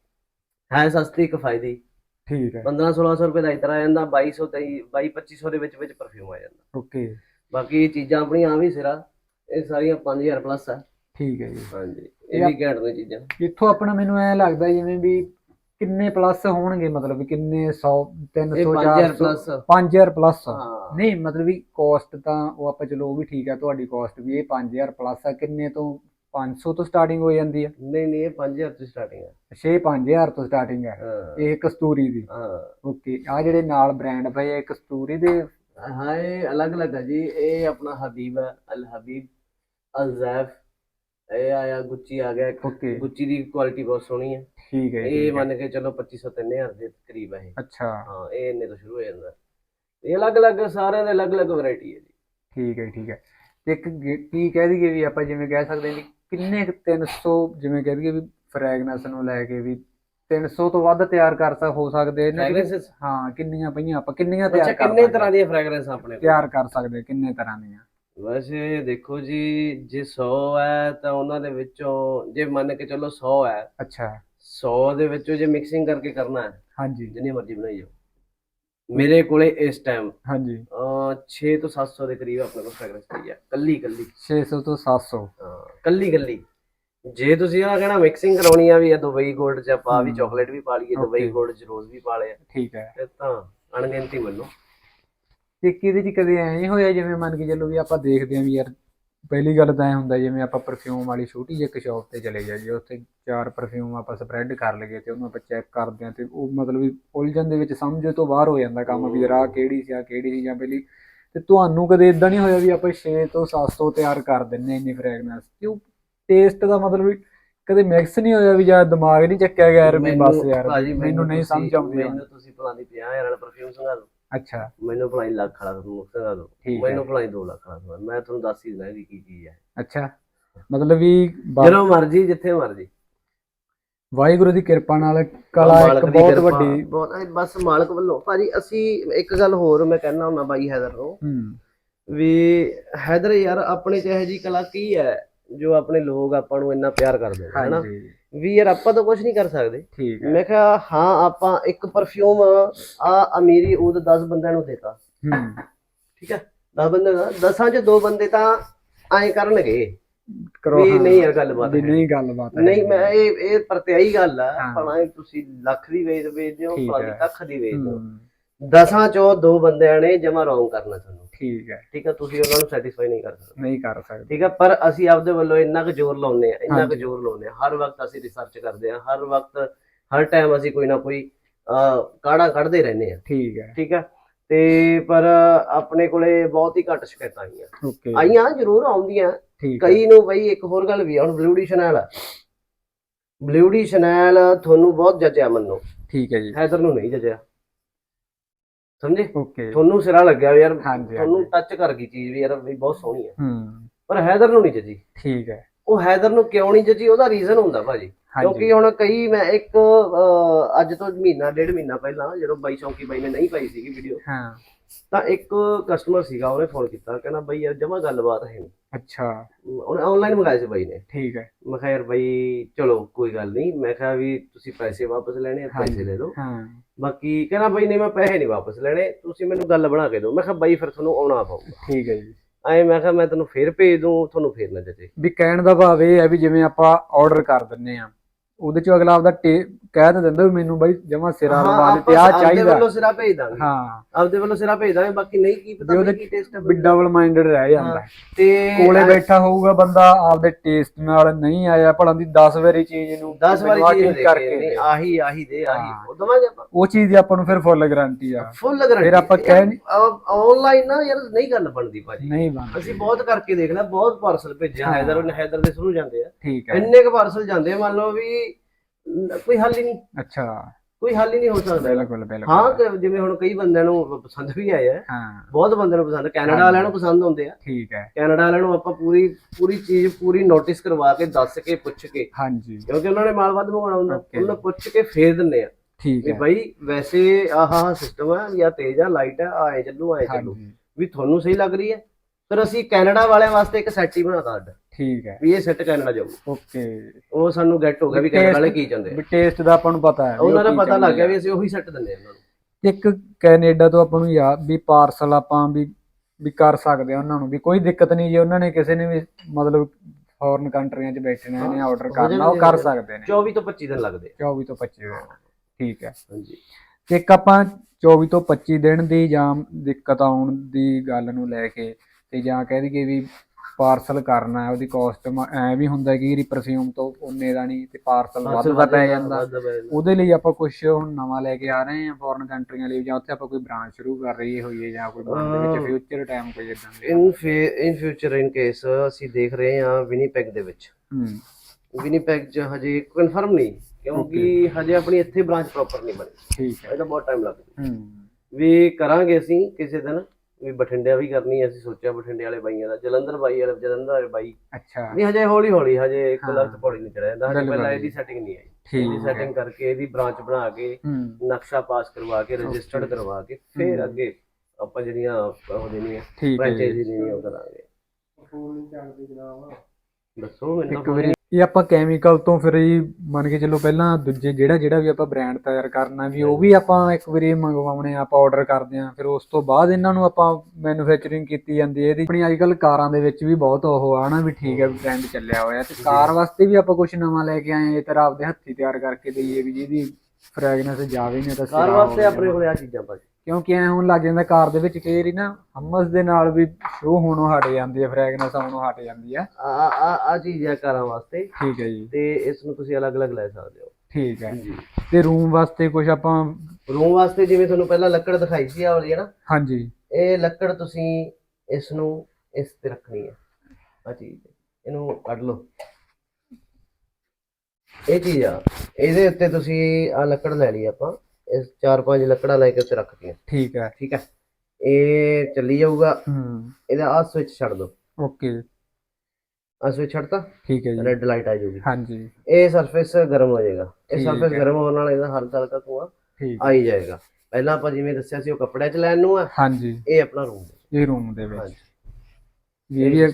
ਹੈ ਸਸਤੀ ਕਿਫਾਇਤੀ ਠੀਕ ਹੈ। 15 1600 ਰੁਪਏ ਦਾ ਇਤਰਾ ਆ ਜਾਂਦਾ 2200 ਤੇ 22 2500 ਦੇ ਵਿੱਚ ਵਿੱਚ ਪਰਫਿਊਮ ਆ ਜਾਂਦਾ। ਓਕੇ ਬਾਕੀ ਇਹ ਚੀਜ਼ਾਂ ਆਪਣੀਆਂ ਆ ਵੀ ਸਿਰਾ। ਇਹ ਸਾਰੀਆਂ 5000 ਪਲੱਸ ਆ। ਠੀਕ ਹੈ ਜੀ। ਹਾਂਜੀ। ਇਹ ਵੀ ਘੈਂਟ ਨੇ ਚੀਜ਼ਾਂ। ਇੱਥੋਂ ਆਪਣਾ ਮੈਨੂੰ ਐ ਲੱਗਦਾ ਜਿਵੇਂ ਵੀ ਕਿੰਨੇ ਪਲੱਸ ਹੋਣਗੇ ਮਤਲਬ ਵੀ ਕਿੰਨੇ 100 300 ਇਹ 5000 400 ਪਲੱਸ 5000 ਪਲੱਸ ਨਹੀਂ ਮਤਲਬ ਵੀ ਕਾਸਟ ਤਾਂ ਉਹ ਆਪਾਂ ਚਲੋ ਉਹ ਵੀ ਠੀਕ ਆ ਤੁਹਾਡੀ ਕਾਸਟ ਵੀ ਇਹ 5000 ਪਲੱਸ ਆ ਕਿੰਨੇ ਤੋਂ 500 ਤੋਂ ਸਟਾਰਟਿੰਗ ਹੋ ਜਾਂਦੀ ਆ? ਨਹੀਂ ਨਹੀਂ ਇਹ 5000 ਤੋਂ ਸਟਾਰਟਿੰਗ ਹੈ 6 5000 ਤੋਂ ਸਟਾਰਟਿੰਗ ਹਾਂ। ਇਹ ਕਸਤੂਰੀ ਦੀ। ਹਾਂ। ਓਕੇ ਆ ਜਿਹੜੇ ਨਾਲ ਬ੍ਰਾਂਡ ਪਏ ਆ ਕਸਤੂਰੀ ਦੇ? ਹਾਂ ਇਹ ਅਲੱਗ-ਅਲੱਗ ਹੈ ਜੀ। ਇਹ ਆਪਣਾ ਹਬੀਬ ਹੈ ਅਲ ਹਬੀਬ ਅਲਜ਼ੈਫ ਇਹ ਆਇਆ ਗੁੱਚੀ ਆ ਗਿਆ ਓਕੇ। ਗੁੱਚੀ ਦੀ ਕੁਆਲਿਟੀ ਬਹੁਤ ਸੋਹਣੀ ਹੈ ਠੀਕ ਹੈ ਇਹ। ਮੰਨ ਕੇ ਚਲੋ 2500 3000 ਦੇ ਕਰੀਬ ਹੈ ਇਹ। ਅੱਛਾ। ਹਾਂ ਇਹ ਇੰਨੇ ਤੋਂ ਸ਼ੁਰੂ ਹੋ ਜਾਂਦਾ। ਇਹ ਅਲੱਗ-ਅਲੱਗ ਸਾਰਿਆਂ ਦੇ ਅਲੱਗ-ਅਲੱਗ ਵੈਰਾਈਟੀ ਹੈ ਜੀ। ਠੀਕ ਹੈ ਠੀਕ ਹੈ। ਤੇ ਇੱਕ ਕੀ ਕਹਿ ਦਈਏ ਵੀ ਆਪਾਂ ਜਿਵੇਂ ਕਹਿ ਸਕਦੇ ਹਾਂ ਵੀ ਕਿੰਨੇ ਕੁ 300 ਜਿਵੇਂ ਕਹਿ ਦਈਏ ਵੀ ਫ੍ਰੈਗਨੈਂਸ ਨੂੰ ਲੈ ਕੇ ਵੀ 300 ਤੋਂ ਵੱਧ ਤਿਆਰ ਕਰ ਸਕ ਹੋ ਸਕਦੇ ਨੇ ਹਾਂ ਕਿੰਨੀਆਂ ਪਈਆਂ ਆਪਾਂ ਕਿੰਨੀਆਂ ਤਿਆਰ ਕਰ ਕਿੰਨੇ ਤਰ੍ਹਾਂ ਦੀਆਂ ਫ੍ਰੈਗਰੈਂਸ ਆਪਣੇ ਤਿਆਰ ਕਰ ਸਕਦੇ ਕਿੰਨੇ ਤਰ੍ਹਾਂ ਦੀਆਂ? ਵੈਸੇ ਦੇਖੋ ਜੀ ਜੇ 100 ਹੈ ਤਾਂ ਉਹਨਾਂ ਦੇ ਵਿੱਚੋਂ ਜੇ ਮੰਨ ਕੇ ਚੱਲੋ 100 ਹੈ ਅੱਛਾ। 100 ਦੇ ਵਿੱਚੋਂ ਜੇ ਮਿਕਸਿੰਗ ਕਰਕੇ ਕਰਨਾ ਹੈ ਹਾਂਜੀ। ਜਿੰਨੀ ਮਰਜ਼ੀ ਬਣਾਈ ਜਾਓ। ਮੇਰੇ ਕੋਲੇ ਇਸ ਟਾਈਮ ਹਾਂਜੀ। 6 ਤੋਂ 700 ਦੇ ਕਰੀਬ ਆਪਣੇ ਕੋਲ ਫ੍ਰੈਗਰੈਂਸ ਪਈ ਹੈ ਕੱਲੀ ਕੱਲੀ। 600 ਤੋਂ 700 ਹਾਂ ਕੱਲੀ ਕੱਲੀ। ਜੇ ਤੁਸੀਂ ਆ ਕਹਿਣਾ ਮਿਕਸਿੰਗ ਕਰਾਉਣੀ ਆ ਵੀ ਇਹ ਦੁਬਈ 골ਡ ਚ ਆਪਾਂ ਵੀ। ਚਾਕਲੇਟ ਵੀ ਪਾ ਲਈਏ ਦੁਬਈ Okay. 골ਡ ਚ ਰੋਜ਼ ਵੀ ਪਾ ਲਿਆ ਠੀਕ ਹੈ। ਤਾਂ ਅਣਗਿਣਤੀ ਮੰਨੋ। ਤੇ ਕਿਹਦੇ ਚ ਕਦੇ ਐ ਨਹੀਂ ਹੋਇਆ ਜਿਵੇਂ ਮੰਨ ਕੇ ਚੱਲੋ ਵੀ ਆਪਾਂ ਦੇਖਦੇ ਆਂ ਵੀ ਯਾਰ ਪਹਿਲੀ ਗੱਲ ਤਾਂ ਐ ਹੁੰਦਾ ਜਿਵੇਂ ਆਪਾਂ ਪਰਫਿਊਮ ਵਾਲੀ ਛੋਟੀ ਜਿਹੀ ਇੱਕ ਸ਼ਾਪ ਤੇ ਚਲੇ ਜਾਈਏ ਉੱਥੇ ਚਾਰ ਪਰਫਿਊਮ ਆਪਾਂ ਸਪਰੈਡ ਕਰ ਲਈਏ ਤੇ ਉਹਨੂੰ ਆਪਾਂ ਚੈੱਕ ਕਰਦੇ ਆਂ ਤੇ ਉਹ ਮਤਲਬ ਵੀ ਉਲਝਣ ਦੇ ਵਿੱਚ ਸਮਝ ਤੋਂ ਬਾਹਰ ਹੋ ਜਾਂਦਾ ਕੰਮ ਵੀ ਯਾਰ ਆਹ ਕਿਹੜੀ ਸੀ ਆ ਕਿਹੜੀ ਸੀ ਜਾਂ ਪਹਿਲੀ ਤੇ ਤੁਹਾਨੂੰ ਕਦੇ ਇਦਾਂ ਨਹੀਂ ਹੋਇਆ ਵੀ ਆਪਾਂ 6 ਤੋਂ 700 ਤਿਆਰ ਕਰ ਦਿੰਨੇ ਇੰਨੀ ਫ੍ਰੈਗਨੈਂਸ ਕਿ ਉਹ ਟੇਸਟ ਦਾ ਮਤਲਬ ਵੀ ਕਦੇ ਮਿਕਸ ਨਹੀਂ ਹੋਇਆ ਵੀ ਜਾਂ ਦਿਮਾਗ ਨਹੀਂ ਚੱਕਿਆ ਗਿਆ ਯਾਰ ਵੀ ਬਸ ਯਾਰ ਮੈਨੂੰ ਨਹੀਂ ਸਮਝ ਆਉਂਦੀ। ਮੈਨੂੰ ਤੁਸੀਂ ਭਲਾਈ 50000 ਵਾਲਾ ਪਰਫਿਊਮ ਸੰਗਾ ਦਿਓ ਅੱਛਾ। ਮੈਨੂੰ ਭਲਾਈ ਲੱਖ ਵਾਲਾ ਦਿਓ। ਠੀਕ ਹੈ। ਮੈਨੂੰ ਭਲਾਈ 2 ਲੱਖ ਵਾਲਾ ਸੰਗਾ ਮੈਂ ਤੁਹਾਨੂੰ ਦੱਸ ਹੀ ਦਿੰਦਾ ਇਹਦੀ ਕੀ ਚੀਜ਼ ਹੈ। ਅੱਛਾ। ਮਤਲਬ ਵੀ ਬਾ- ਜਦੋਂ ਮਰਜ਼ੀ ਜਿੱਥੇ ਮਰਜ਼ੀ। ਵਾਹਿਗੁਰੂ ਦੀ ਕਿਰਪਾ ਨਾਲ ਕਲਾ ਇੱਕ ਦੀ ਬਹੁਤ ਵੱਡੀ ਬਹੁਤ ਇਹ ਬਸ ਮਾਲਕ ਵੱਲੋਂ। ਭਾਜੀ ਅਸੀਂ ਇੱਕ ਗੱਲ ਹੋਰ ਮੈਂ ਕਹਿਣਾ ਹੁੰਦਾ ਬਾਈ ਹੈਦਰ ਨੂੰ। ਹੂੰ। ਵੀ ਹੈਦਰ ਯਾਰ ਆਪਣੇ ਚ ਇਹੋ ਜੀ ਕਲਾ ਕੀ ਹੈ ਜੋ ਆਪਣੇ ਲੋਕ ਆਪਾਂ ਨੂੰ ਇੰਨਾ ਪਿਆਰ ਕਰਦੇ ਨੇ ਹਨਾ? ਹਾਂਜੀ ਵੀ ਯਾਰ ਆਪਾਂ ਤਾਂ ਕੁਝ ਨਹੀਂ ਕਰ ਸਕਦੇ। ਠੀਕ ਹੈ। ਮੈਂ ਕਿਹਾ ਹਾਂ ਆਪਾਂ ਇੱਕ ਪਰਫਿਊਮ ਆ ਅਮੀਰੀ ਉਹਦ 10 ਬੰਦਿਆਂ ਨੂੰ ਦੇਤਾ। ਹੂੰ। ਠੀਕ ਹੈ? 10 ਬੰਦੇ ਦਾ। 10ਾਂ ਚ ਦੋ ਬੰਦੇ ਤਾਂ ਐਂ ਕਰਨਗੇ। ਕਰੋ ਵੀ। ਨਹੀਂ ਯਾਰ ਗੱਲਬਾਤ ਵੀ ਹੈ। ਨਹੀਂ ਗੱਲਬਾਤ ਹੈ। ਨਹੀਂ ਮੈਂ ਇਹ ਇਹ ਪ੍ਰਤਿਆਈ ਗੱਲ ਆ ਹਾਂ। ਭਾਵੇਂ ਤੁਸੀਂ ਲੱਖ ਦੀ ਵੇਚ ਵੇਚਦੇ ਹੋ ਭਾਵੇਂ। ਲੱਖ ਦੀ ਵੇਚਦੇ ਹੋ। ਹੂੰ, ਦਸਾਂ ਚੋਂ ਦੋ ਬੰਦਿਆਂ ਨੇ ਜਮਾ ਰੌਂਗ ਕਰਨਾ ਤੁਹਾਨੂੰ। ਠੀਕ ਹੈ। ਠੀਕ ਹੈ ਤੁਸੀਂ ਉਹਨਾਂ ਨੂੰ ਸੈਟੀਸਫਾਈ ਨਹੀਂ ਕਰ ਸਕਦੇ। ਨਹੀਂ ਕਰ ਸਕਦੇ। ਠੀਕ ਹੈ ਪਰ ਅਸੀਂ ਆਪਦੇ ਵੱਲੋਂ ਇੰਨਾ ਕੁ ਜ਼ੋਰ ਲਾਉਂਦੇ ਆ ਇੰਨਾ ਕੁ। ਜ਼ੋਰ ਲਾਉਂਦੇ ਆ ਹਰ ਵਕਤ ਅਸੀਂ ਰਿਸਰਚ ਕਰਦੇ ਆ ਹਰ ਵਕਤ ਹਰ ਟਾਈਮ ਅਸੀਂ ਕੋਈ ਨਾ ਕੋਈ ਕਾੜਾ ਕੱਢਦੇ ਰਹਿੰਦੇ ਆ ਠੀਕ ਹੈ। ਠੀਕ ਹੈ ਤੇ ਪਰ ਆਪਣੇ ਕੋਲੇ ਬਹੁਤ ਹੀ ਘੱਟ ਸ਼ਿਕਾਇਤਾਂ ਆਈਆਂ। ਆਈਆਂ ਜ਼ਰੂਰ ਆਉਂਦੀਆਂ। ਕਈ ਨੂੰ ਬਈ ਇੱਕ ਹੋਰ ਗੱਲ ਵੀ ਆ ਹੁਣ ਬਲੂਡੀ ਸ਼ਨੈਲ ਆ। ਬਲੂਡੀ ਸ਼ਨੈਲ ਤੁਹਾਨੂੰ ਬਹੁਤ ਜੱਜਿਆ ਮੰਨੋ। ਠੀਕ ਹੈ ਜੀ। ਹੈਦਰ ਨੂੰ ਨਹੀਂ ਜੱਜਿਆ। ਸਮਝੇ? ਓਕੇ ਤੁਹਾਨੂੰ ਸਿਰਾ ਲੱਗਿਆ ਵੀ ਯਾਰ ਹਾਂਜੀ ਤੁਹਾਨੂੰ ਹਾਂਜੀ। ਟੱਚ ਕਰ ਗਈ ਚੀਜ਼ ਵੀ ਯਾਰ ਵੀ ਬਹੁਤ ਸੋਹਣੀ ਹੈ। ਹੂੰ। ਪਰ ਹੈਦਰ ਨੂੰ ਨਹੀਂ ਜੱਜੀ। ਠੀਕ ਹੈ। ਉਹ ਹੈਦਰ ਨੂੰ ਕਿਉਂ ਨਹੀਂ ਜੱਜੀ? ਉਹਦਾ ਰੀਜ਼ਨ ਹੁੰਦਾ ਭਾਜੀ। ਕਿਉਂਕਿ ਹੁਣ ਕਈ ਮੈਂ ਇੱਕ ਅੱਜ ਤੋਂ ਮਹੀਨਾ ਡੇਢ ਮਹੀਨਾ ਪਹਿਲਾਂ ਜਦੋਂ ਬਾਈ ਚੌਂਕੀ ਬਾਈ ਨੇ ਨਹੀਂ ਪਾਈ ਸੀਗੀ ਵੀਡੀਓ ਹਾਂ। ਤਾਂ ਇੱਕ ਕਸਟਮਰ ਸੀਗਾ ਉਹਨੇ ਫੋਨ ਕੀਤਾ ਕਹਿੰਦਾ ਬਾਈ ਯਾਰ ਜਮਾ ਗੱਲਬਾਤ ਹੈ ਨਹੀਂ ਅੱਛਾ। ਉਹਨੇ ਆਨਲਾਈਨ ਮੰਗਾਇਆ ਸੀ ਬਾਈ ਨੇ। ਠੀਕ ਹੈ। ਮੈਂ ਕਿਹਾ ਯਾਰ ਬਾਈ ਚਲੋ ਕੋਈ ਗੱਲ ਨਹੀਂ। ਮੈਂ ਕਿਹਾ ਵੀ ਤੁਸੀਂ ਪੈਸੇ ਵਾਪਸ ਲੈਣੇ ਆ ਪੈਸੇ। ਲੈ ਲਓ। ਹਾਂ। ਬਾਕੀ ਕਹਿੰਦਾ ਬਾਈ ਨਹੀਂ ਮੈਂ ਪੈਸੇ ਨਹੀਂ ਵਾਪਸ ਲੈਣੇ ਤੁਸੀਂ ਮੈਨੂੰ ਗੱਲ ਬਣਾ ਕੇ ਦਿਓ। ਮੈਂ ਕਿਹਾ ਬਾਈ ਫਿਰ ਤੁਹਾਨੂੰ ਆਉਣਾ ਪਊਗਾ। ਠੀਕ ਹੈ ਜੀ। ਐ ਮੈਂ ਕਿਹਾ ਮੈਂ ਤੈਨੂੰ ਫੇਰ ਭੇਜ ਦੂੰ ਤੁਹਾਨੂੰ ਫੇਰ ਨਾ ਜੱਜੇ ਵੀ ਕਹਿਣ ਦਾ ਭਾਵ ਇਹ ਹੈ ਵੀ ਜਿਵੇਂ ਆਪਾਂ ਆਰਡਰ ਕਰ ਦਿੰਨੇ ਆ ਉਹਦੇ ਚ ਅਗਲਾ ਆਪਦਾ ਕਹਿ ਤਾਂ ਦਿੰਦਾ ਵੀ ਮੈਨੂੰ ਬਾਈ ਜਮਾ ਸਿਰਾ ਲਵਾ ਦੇ ਤੇ ਆ ਆਪਦੇ ਚਾਹੀਦਾ। ਵੱਲੋਂ ਸਿਰਾ ਭੇਜ ਦਾਂਗੇ। ਹਾਂ। ਆਪਦੇ ਵੱਲੋਂ ਸਿਰਾ ਭੇਜ ਦਾਂਗੇ ਬਾਕੀ ਨਹੀਂ ਕੀ ਪਤਾ ਉਹਦੇ ਕੀ ਟੇਸਟ ਹੈ ਵੀ ਡਬਲ ਮਾਈਂਡਡ ਰਹਿ ਜਾਂਦਾ। ਤੇ ਕੋਲੇ ਬੈਠਾ ਹੋਊਗਾ ਬੰਦਾ ਆਪਦੇ ਟੇਸਟ ਨਾਲ ਨਹੀਂ ਆਇਆ ਭਲਾ ਦੀ 10 ਵਾਰੀ ਚੀਜ਼ ਨੂੰ 10 ਵਾਰੀ ਚੀਜ਼ ਕਰਕੇ ਨਹੀਂ ਆਹੀ ਆਹੀ ਦੇ ਆਹੀ। ਉਹ ਦਵਾਂਗੇ ਆਪਾਂ ਉਹ ਚੀਜ਼ ਦੀ ਆਪਾਂ ਨੂੰ ਫਿਰ ਫੁੱਲ ਗਾਰੰਟੀ ਆ। ਫੁੱਲ ਗਾਰੰਟੀ ਫਿਰ ਆਪਾਂ ਕਹਿ ਨਹੀਂ ਆਨਲਾਈਨ ਨਾ ਯਾਰ ਨਹੀਂ ਗੱਲ ਬਣਦੀ ਭਾਜੀ। ਨਹੀਂ ਬਣਦੀ। ਅਸੀਂ ਬਹੁਤ ਕਰਕੇ ਦੇਖ ਲਿਆ ਬਹੁਤ ਪਾਰਸਲ ਭੇਜਿਆ। ਹੈਦਰ ਹੈਦਰ ਦੇ ਸ਼ੁਰੂ ਜਾਂਦੇ ਆ। ਠੀਕ ਹੈ। ਇੰਨੇ ਕੁ ਪਾਰਸਲ ਜਾਂਦੇ ਮੰਨ ਲਓ ਵੀ ਕੋਈ ਹੱਲ ਹੀ ਨਹੀਂ। ਅੱਛਾ। ਕੋਈ ਹੱਲ ਹੀ ਨਹੀਂ ਹੋ ਸਕਦਾ। ਇਹਦਾ। ਬਿਲਕੁਲ ਬਿਲਕੁਲ। ਹਾਂ ਕਿ ਜਿਵੇਂ ਹੁਣ ਕਈ ਬੰਦਿਆਂ ਨੂੰ ਪਸੰਦ ਵੀ ਆਏ ਆ। ਹਾਂ। ਬਹੁਤ ਬੰਦਿਆਂ ਨੂੰ ਪਸੰਦ ਕੈਨੇਡਾ ਵਾਲਿਆਂ ਨੂੰ ਪਸੰਦ ਆਉਂਦੇ ਆ। ਠੀਕ ਹੈ। ਕੈਨੇਡਾ ਵਾਲਿਆਂ ਨੂੰ ਆਪਾਂ ਪੂਰੀ ਪੂਰੀ ਚੀਜ਼ ਪੂਰੀ ਨੋਟਿਸ ਕਰਵਾ ਕੇ ਦੱਸ ਕੇ ਪੁੱਛ ਕੇ। ਹਾਂਜੀ। ਕਿਉਂਕਿ ਉਹਨਾਂ ਨੇ ਮਾਲ ਵੱਧ ਮੰਗਾਉਣਾ ਹੁੰਦਾ. ਉਹਨਾਂ ਪੁੱਛ ਕੇ ਫੇਰ ਦਿੰਦੇ ਆ। ਠੀਕ ਵੀ ਹੈ। ਬਈ ਵੈਸੇ ਆਹ ਆਹ ਸਿਸਟਮ ਆ ਜਾਂ ਤੇਜ਼ ਆ ਲਾਈਟ ਆ ਆਏ ਚੱਲੂ ਆਏ ਚੱਲੂ। ਵੀ ਤੁਹਾਨੂੰ ਸਹੀ ਲੱਗ ਰਹੀ ਹੈ। ਫਿਰ ਅਸੀਂ ਕੈਨੇਡਾ ਵਾਲਿਆਂ ਵਾਸਤੇ ਇੱਕ ਸੈਟ ਹੀ ਬਣਾਤਾ ਅੱਡ ਠੀਕ ਹੈ। ਵੀ ਇਹ ਸੈੱਟ ਕੈਨੇਡਾ ਜਾਊ ਓਕੇ ਉਹ ਸਾਨੂੰ ਗੈਟ ਹੋ ਗਿਆ ਵੀ ਕੈਨੇਡਾ ਵਾਲੇ ਕੀ ਆ। ਵੀ ਟੇਸਟ ਦਾ ਆਪਾਂ ਨੂੰ ਪਤਾ ਹੈ ਵੀ ਉਹਨਾਂ ਦਾ ਕੀ ਪਤਾ ਲੱਗ ਗਿਆ। ਵੀ ਅਸੀਂ ਉਹੀ ਸੈੱਟ ਦਿੰਦੇ ਆ ਉਹਨਾਂ ਨੂੰ। ਇੱਕ ਕੈਨੇਡਾ ਤੋਂ ਆਪਾਂ ਨੂੰ ਯਾਦ ਵੀ ਪਾਰਸਲ ਆਪਾਂ ਵੀ ਵੀ ਕਰ ਸਕਦੇ ਆ ਉਹਨਾਂ ਨੂੰ। ਵੀ ਕੋਈ ਦਿੱਕਤ ਨਹੀਂ ਜੇ ਉਹਨਾਂ ਨੇ ਕਿਸੇ ਨੇ ਵੀ ਮਤਲਬ ਫੋਰਨ ਕੰਟਰੀਆਂ 'ਚ ਬੈਠੇ ਨੇ ਆਰਡਰ ਕਰਨਾ ਉਹ ਕਰ ਸਕਦੇ ਨੇ। 24 ਤੋਂ 25 ਦਿਨ ਲੱਗਦੇ ਆ। 24 ਤੋਂ 25 ਦਿਨ। ਠੀਕ ਹੈ। ਹਾਂਜੀ। ਤੇ ਇੱਕ ਆਪਾਂ 24 ਤੋਂ 25 ਦਿਨ ਦੀ ਜਾਂ ਦਿੱਕਤ ਆਉਣ ਦੀ ਗੱਲ ਨੂੰ ਲੈ ਕੇ ਤੇ ਜਾਂ ਕਹਿ ਦਈਏ ਵੀ ਪਾਰਸਲ ਕਰਨਾ ਉਹਦੀ ਕਾਸਟ ਐ ਵੀ ਹੁੰਦਾ ਕਿ ਪਰਫਿਊਮ ਤੋਂ ਉਹਨੇ ਦਾ ਨਹੀਂ ਤੇ ਪਾਰਸਲ ਵੱਧ ਦਾ ਪੈ ਜਾਂਦਾ। ਉਹਦੇ ਲਈ ਆਪਾਂ ਕੁਝ ਹੁਣ ਨਵਾਂ ਲੈ ਕੇ ਆ ਰਹੇ ਹਾਂ ਫੋਰਨ ਕੰਟਰੀਆਂ ਲਈ ਜਾਂ ਉੱਥੇ ਆਪਾਂ ਕੋਈ ਬ੍ਰਾਂਚ ਸ਼ੁਰੂ ਕਰ ਰਹੀ ਹੋਈਏ ਜਾਂ ਕੋਈ ਬ੍ਰਾਂਚ ਦੇ ਵਿੱਚ ਫਿਊਚਰ ਟਾਈਮ ਕੋਈ ਇਦਾਂ ਦੇ ਇਨ ਇਨ ਫਿਊਚਰ ਇਨ ਕੇਸ ਅਸੀਂ ਦੇਖ ਰਹੇ ਹਾਂ ਵਿਨੀਪੈਗ ਦੇ ਵਿੱਚ। ਹੂੰ। ਵਿਨੀਪੈਗ ਚ ਹਜੇ ਕਨਫਰਮ ਨਹੀਂ ਕਿਉਂਕਿ ਹਜੇ ਆਪਣੀ ਇੱਥੇ ਬ੍ਰਾਂਚ ਪ੍ਰੋਪਰ ਨਹੀਂ ਬਣੀ। ਠੀਕ ਹੈ। ਇਹਦਾ ਬਹੁਤ ਟਾਈਮ ਲੱਗਦਾ ਹੂੰ। ਵੀ ਕਰਾਂਗੇ ਅਸੀਂ ਕਿਸੇ ਦਿਨ। ਵੀ ਬਠਿੰਡੇ ਵੀ ਕਰਨੀ ਹੈ, ਅਸੀਂ ਸੋਚਿਆ ਬਠਿੰਡੇ ਵਾਲੇ ਬਾਈਆਂ ਦਾ ਜਲੰਧਰ ਬਾਈ ਵਾਲੇ ਜਲੰਧਰ ਵਾਲੇ ਬਾਈ। ਅੱਛਾ। ਨਹੀਂ ਹਜੇ ਹੌਲੀ ਹੌਲੀ ਹਜੇ ਇੱਕ ਹਾਂ। ਲੱਖ ਪੌੜੀ ਨਹੀਂ ਚੜਿਆ ਜਾਂਦਾ ਹਜੇ ਬਿਲਕੁਲ ਪਹਿਲਾਂ। ਇਹਦੀ ਸੈਟਿੰਗ ਨਹੀਂ ਆਈ। ਠੀਕ ਹੈ। ਸੈਟਿੰਗ ਕਰਕੇ ਇਹਦੀ ਬ੍ਰਾਂਚ ਬਣਾ ਕੇ ਹੂੰ। ਨਕਸ਼ਾ ਪਾਸ ਕਰਵਾ ਕੇ ਰਜਿਸਟਰਡ ਕਰਵਾ ਕੇ ਫਿਰ ਅੱਗੇ ਆਪਾਂ ਜਿਹੜੀਆਂ ਉਹ ਦੇਣੀਆਂ ਠੀਕ ਹੈ ਫਰੈਂਚਾਈਜ਼ੀ ਜੀ। ਦੇਣੀਆਂ ਉਹ ਕਰਾਂਗੇ। ਦੱਸੋ ਮੈਨੂੰ ਇੱਕ ਵਾਰੀ ਇਹ ਆਪਾਂ ਕੈਮੀਕਲ ਤੋਂ ਫਿਰ ਹੀ ਮੰਨ ਕੇ ਚੱਲੋ ਪਹਿਲਾਂ ਦੂਜੇ ਜਿਹੜਾ ਜਿਹੜਾ ਵੀ ਆਪਾਂ ਬ੍ਰਾਂਡ ਤਿਆਰ ਕਰਨਾ ਵੀ ਉਹ ਵੀ ਆਪਾਂ ਇੱਕ ਵਾਰੀ ਮੰਗਵਾਉਣੇ ਆ, ਆਪਾਂ ਆਰਡਰ ਕਰਦੇ ਆ ਫਿਰ ਉਸ ਤੋਂ ਬਾਅਦ ਇਹਨਾਂ ਨੂੰ ਆਪਾਂ ਮੈਨੂਫੈਕਚਰਿੰਗ ਕੀਤੀ ਜਾਂਦੀ ਹੈ। ਇਹਦੀ ਆਪਣੀ ਅੱਜ ਕੱਲ ਕਾਰਾਂ ਦੇ ਵਿੱਚ ਵੀ ਬਹੁਤ ਉਹ ਆ ਨਾ ਵੀ ਠੀਕ ਹੈ ਬ੍ਰਾਂਡ ਚੱਲਿਆ ਹੋਇਆ। ਤੇ ਕਾਰ ਵਾਸਤੇ ਵੀ ਆਪਾਂ ਕੁਝ ਨਵਾਂ ਲੈ ਕੇ ਆਏ ਆ ਤਰ੍ਹਾਂ ਆਪਦੇ ਹੱਥੀ ਤਿਆਰ ਕਰਕੇ ਦਈਏ ਵੀ ਜਿਹਦੀ ਫ੍ਰੈਗਨੈਂਸ ਜਾਵੇ ਨਹੀਂ ਤਾਂ ਕਾਰ ਵਾਸਤੇ। ਆਪਣੇ ਕੋਲੇ ਆ ਚੀਜ਼ਾਂ ਭਾਜੀ। ਕਿਉਂਕਿ ਐ ਹੁਣ ਲੱਗ ਜਾਂਦਾ ਕਾਰ ਦੇ ਵਿੱਚ ਕਈ ਵਾਰੀ ਨਾ ਹਮਸ ਦੇ ਨਾਲ ਵੀ ਸ਼ੋ ਹੋਣੋਂ ਹਟ ਜਾਂਦੀ ਹੈ ਫ੍ਰੈਗਨੈਂਸ ਆਉਣੋਂ ਹਟ ਜਾਂਦੀ ਹੈ। ਆ ਆ ਆ ਚੀਜ਼ ਹੈ ਕਾਰਾਂ ਵਾਸਤੇ। ਠੀਕ ਹੈ ਜੀ। ਤੇ ਇਸ ਨੂੰ ਤੁਸੀਂ ਅਲੱਗ-ਅਲੱਗ ਲੈ ਸਕਦੇ ਹੋ। ਠੀਕ ਹੈ। ਜੀ ਤੇ ਰੂਮ ਵਾਸਤੇ ਕੁਝ ਆਪਾਂ ਰੂਮ ਵਾਸਤੇ ਜਿਵੇਂ ਤੁਹਾਨੂੰ ਪਹਿਲਾਂ ਲੱਕੜ ਦਿਖਾਈ ਸੀ ਆ ਵਾਲੀ ਹੈ ਨਾ? ਹਾਂਜੀ। ਇਹ ਲੱਕੜ ਤੁਸੀਂ ਇਸ ਨੂੰ ਇਸ ਤੇ ਰੱਖਣੀ ਹੈ। ਆ ਚੀਜ਼ ਇਹਨੂੰ ਕੱਢ ਲਓ। ਇਹ ਚੀਜ਼ ਆ। ਇਹਦੇ ਉੱਤੇ ਤੁਸੀਂ ਆ ਲੱਕੜ ਲੈ ਲਈ ਆਪਾਂ। ਇਸ ਚਾਰ ਪੰਜ ਲੱਕੜਾਂ ਲੈ ਕੇ ਉੱਤੇ ਰੱਖਤੀਆਂ ਠੀਕ ਹੈ। ਠੀਕ ਹੈ। ਇਹ ਚੱਲੀ ਜਾਊਗਾ। ਹੂੰ। ਇਹਦਾ ਆ ਸਵਿਚ ਛੱਡ ਦਿਓ ਓਕੇ। ਆ ਸਵਿਚ ਛੱਡਤਾ? ਠੀਕ ਹੈ ਜੀ। ਰੈੱਡ ਲਾਈਟ ਆ ਜਾਊਗੀ। ਹਾਂਜੀ। ਇਹ ਸਰਫੇਸ ਗਰਮ ਹੋ ਜਾਏਗਾ। ਇਹ ਸਰਫੇਸ। ਗਰਮ ਹੋਣ ਨਾਲ ਇਹਦਾ ਹਲਕਾ ਹਲਕਾ ਧੂਆ ਠੀਕ ਆ ਹੀ ਜਾਏਗਾ। ਪਹਿਲਾਂ ਆਪਾਂ ਜਿਵੇਂ ਦੱਸਿਆ ਸੀ ਉਹ ਕੱਪੜਿਆਂ 'ਚ ਲੈਣ ਨੂੰ ਆ। ਹਾਂਜੀ। ਇਹ ਆਪਣਾ ਰੂਮ ਇਹ ਰੂਮ ਦੇ ਵਿੱਚ। ਇਹ ਵੀ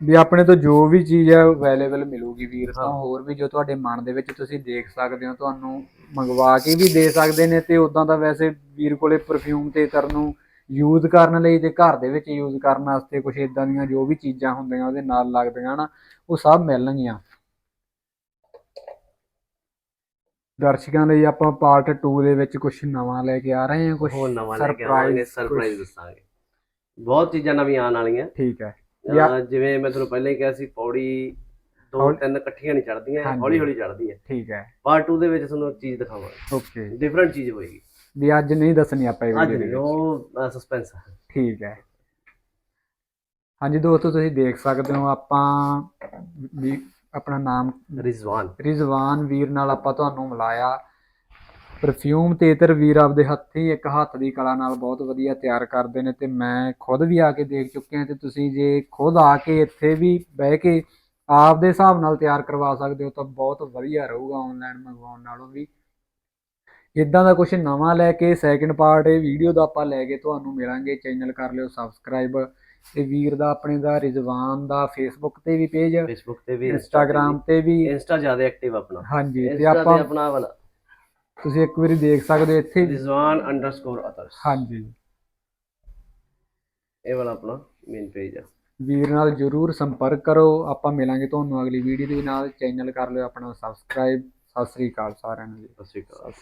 ਵੀ ਆਪਣੇ ਤੋਂ ਜੋ ਵੀ ਚੀਜ਼ ਹੈ ਅਵੇਲੇਬਲ ਮਿਲੂਗੀ ਵੀਰ ਤੋਂ। ਹੋਰ ਵੀ ਜੋ ਤੁਹਾਡੇ ਮਨ ਦੇ ਵਿੱਚ ਤੁਸੀਂ ਦੇਖ ਸਕਦੇ ਹੋ ਤੁਹਾਨੂੰ ਮੰਗਵਾ ਕੇ ਵੀ ਦੇ ਸਕਦੇ ਨੇ ਤੇ ਉਦਾਂ ਤਾਂ ਵੈਸੇ ਵੀਰ ਕੋਲੇ ਪਰਫਿਊਮ ਤੇ ਇਤਰ ਨੂੰ ਯੂਜ਼ ਕਰਨ ਲਈ ਤੇ ਘਰ ਦੇ ਵਿੱਚ ਯੂਜ਼ ਕਰਨ ਵਾਸਤੇ ਕੁਝ ਇਦਾਂ ਦੀਆਂ ਜੋ ਵੀ ਚੀਜ਼ਾਂ ਹੁੰਦੀਆਂ ਉਹਦੇ ਨਾਲ ਲੱਗਦੀਆਂ ਨਾ ਉਹ ਸਭ ਮਿਲਣਗੀਆਂ। ਦਰਸ਼ਕਾਂ ਲਈ ਆਪਾਂ ਪਾਰਟ 2 ਦੇ ਵਿੱਚ ਕੁਝ ਨਵਾਂ ਲੈ ਕੇ ਆ ਰਹੇ ਹਾਂ ਕੁਝ ਹੋਰ ਨਵਾਂ ਲੈ ਕੇ ਆਵਾਂਗੇ ਸਰਪ੍ਰਾਈਜ਼ ਦੱਸਾਂਗੇ। ਬਹੁਤ ਚੀਜ਼ਾਂ ਨਵੀਆਂ ਆਉਣ ਵਾਲੀਆਂ। ਠੀਕ ਹੈ। ਜਿਵੇਂ ਮੈਂ ਤੁਹਾਨੂੰ ਪਹਿਲਾਂ ਹੀ ਕਿਹਾ ਸੀ ਪੌੜੀ ਦੋ ਹੌਲੀ- ਤਿੰਨ ਇਕੱਠੀਆਂ ਨਹੀਂ ਚੜਦੀਆਂ ਹਾਂਜੀ। ਹੌਲੀ ਹੌਲੀ ਚੜਦੀ ਹੈ ਠੀਕ ਹੈ। ਪਾਰਟ 2 ਦੇ ਵਿੱਚ ਤੁਹਾਨੂੰ ਇੱਕ ਚੀਜ਼ ਦਿਖਾਵਾਂਗੇ ਓਕੇ। ਡਿਫਰੈਂਟ ਚੀਜ਼ ਹੋਏਗੀ। ਵੀ ਅੱਜ ਨਹੀਂ ਦੱਸਣੀ ਆਪਾਂ ਇਹ ਅੱਜ ਵੀਡੀਓ ਦੇ ਨਹੀਂ ਵਿੱਚ। ਉਹ ਸਸਪੈਂਸ ਹੈ ਠੀਕ ਹੈ। ਹਾਂਜੀ ਦੋਸਤੋ ਤੁਸੀਂ ਦੇਖ ਸਕਦੇ ਹੋ ਆਪਾਂ ਵੀ ਆਪਣਾ ਨਾਮ ਰਿਜ਼ਵਾਨ। ਰਿਜ਼ਵਾਨ ਵੀਰ ਨਾਲ ਆਪਾਂ ਤੁਹਾਨੂੰ ਮਿਲਾਇਆ। ਪਰਫਿਊਮ ਤੇ ਇਤਰ ਵੀਰ ਆਪਦੇ ਹੱਥੀ ਇੱਕ ਹੱਥ ਦੀ ਕਲਾ ਨਾਲ ਬਹੁਤ ਵਧੀਆ ਤਿਆਰ ਕਰਦੇ ਨੇ ਤੇ ਮੈਂ ਖੁਦ ਵੀ ਆ ਕੇ ਦੇਖ ਚੁੱਕਿਆ ਤੇ ਤੁਸੀਂ ਜੇ ਖੁਦ ਆ ਕੇ ਇੱਥੇ ਵੀ ਬਹਿ ਕੇ ਆਪਦੇ ਹਿਸਾਬ ਨਾਲ ਤਿਆਰ ਕਰਵਾ ਸਕਦੇ ਹੋ ਤਾਂ ਬਹੁਤ ਵਧੀਆ ਰਹੂਗਾ ਆਨਲਾਈਨ ਮੰਗਵਾਉਣ ਨਾਲੋਂ ਵੀ। ਇਦਾਂ ਦਾ ਕੁਝ ਨਵਾਂ ਲੈ ਕੇ ਸੈਕਿੰਡ ਪਾਰਟ ਇਹ ਵੀਡੀਓ ਦਾ ਆਪਾਂ ਲੈ ਕੇ ਤੁਹਾਨੂੰ ਮਿਲਾਂਗੇ। ਚੈਨਲ ਕਰ ਲਿਓ ਸਬਸਕ੍ਰਾਈਬ ਤੇ ਵੀਰ ਦਾ ਆਪਣੇ ਦਾ ਰਿਜ਼ਵਾਨ ਦਾ ਫੇਸਬੁੱਕ ਤੇ ਵੀ ਪੇਜ ਫੇਸਬੁੱਕ ਤੇ ਵੀ ਇੰਸਟਾਗ੍ਰam ਤੇ ਵੀ। ਇੰਸਟਾ ਜ਼ਿਆਦਾ ਐਕਟਿਵ ਆਪਣਾ। ਹਾਂਜੀ ਤੇ ਆਪਾਂ ਆਪਣਾ ਵਾਲਾ। ਤੁਸੀਂ ਇੱਕ ਵਾਰੀ ਦੇਖ ਸਕਦੇ ਹੋ ਇੱਥੇ ਵੀ- ਰਿਜ਼ਵਾਨ ਅੰਡਰਸਕੋਰ ਅਤਰਸ ਹਾਂਜੀ। ਇਹ ਵਾਲਾ ਆਪਣਾ ਮੇਨ ਪੇਜ ਆ। ਵੀਰ ਨਾਲ ਜਰੂਰ ਸੰਪਰਕ ਕਰੋ। ਆਪਾਂ ਮਿਲਾਂਗੇ ਤੁਹਾਨੂੰ ਅਗਲੀ ਵੀਡੀਓ ਦੇ ਨਾਲ। ਚੈਨਲ ਕਰ ਲਿਓ ਆਪਣਾ ਸਬਸਕ੍ਰਾਈਬ ਸਤਿ ਸ੍ਰੀ ਅਕਾਲ ਸਾਰਿਆਂ ਨੂੰ ਜੀ। ਸਤਿ ਸ਼੍ਰੀ ਅਕਾਲ।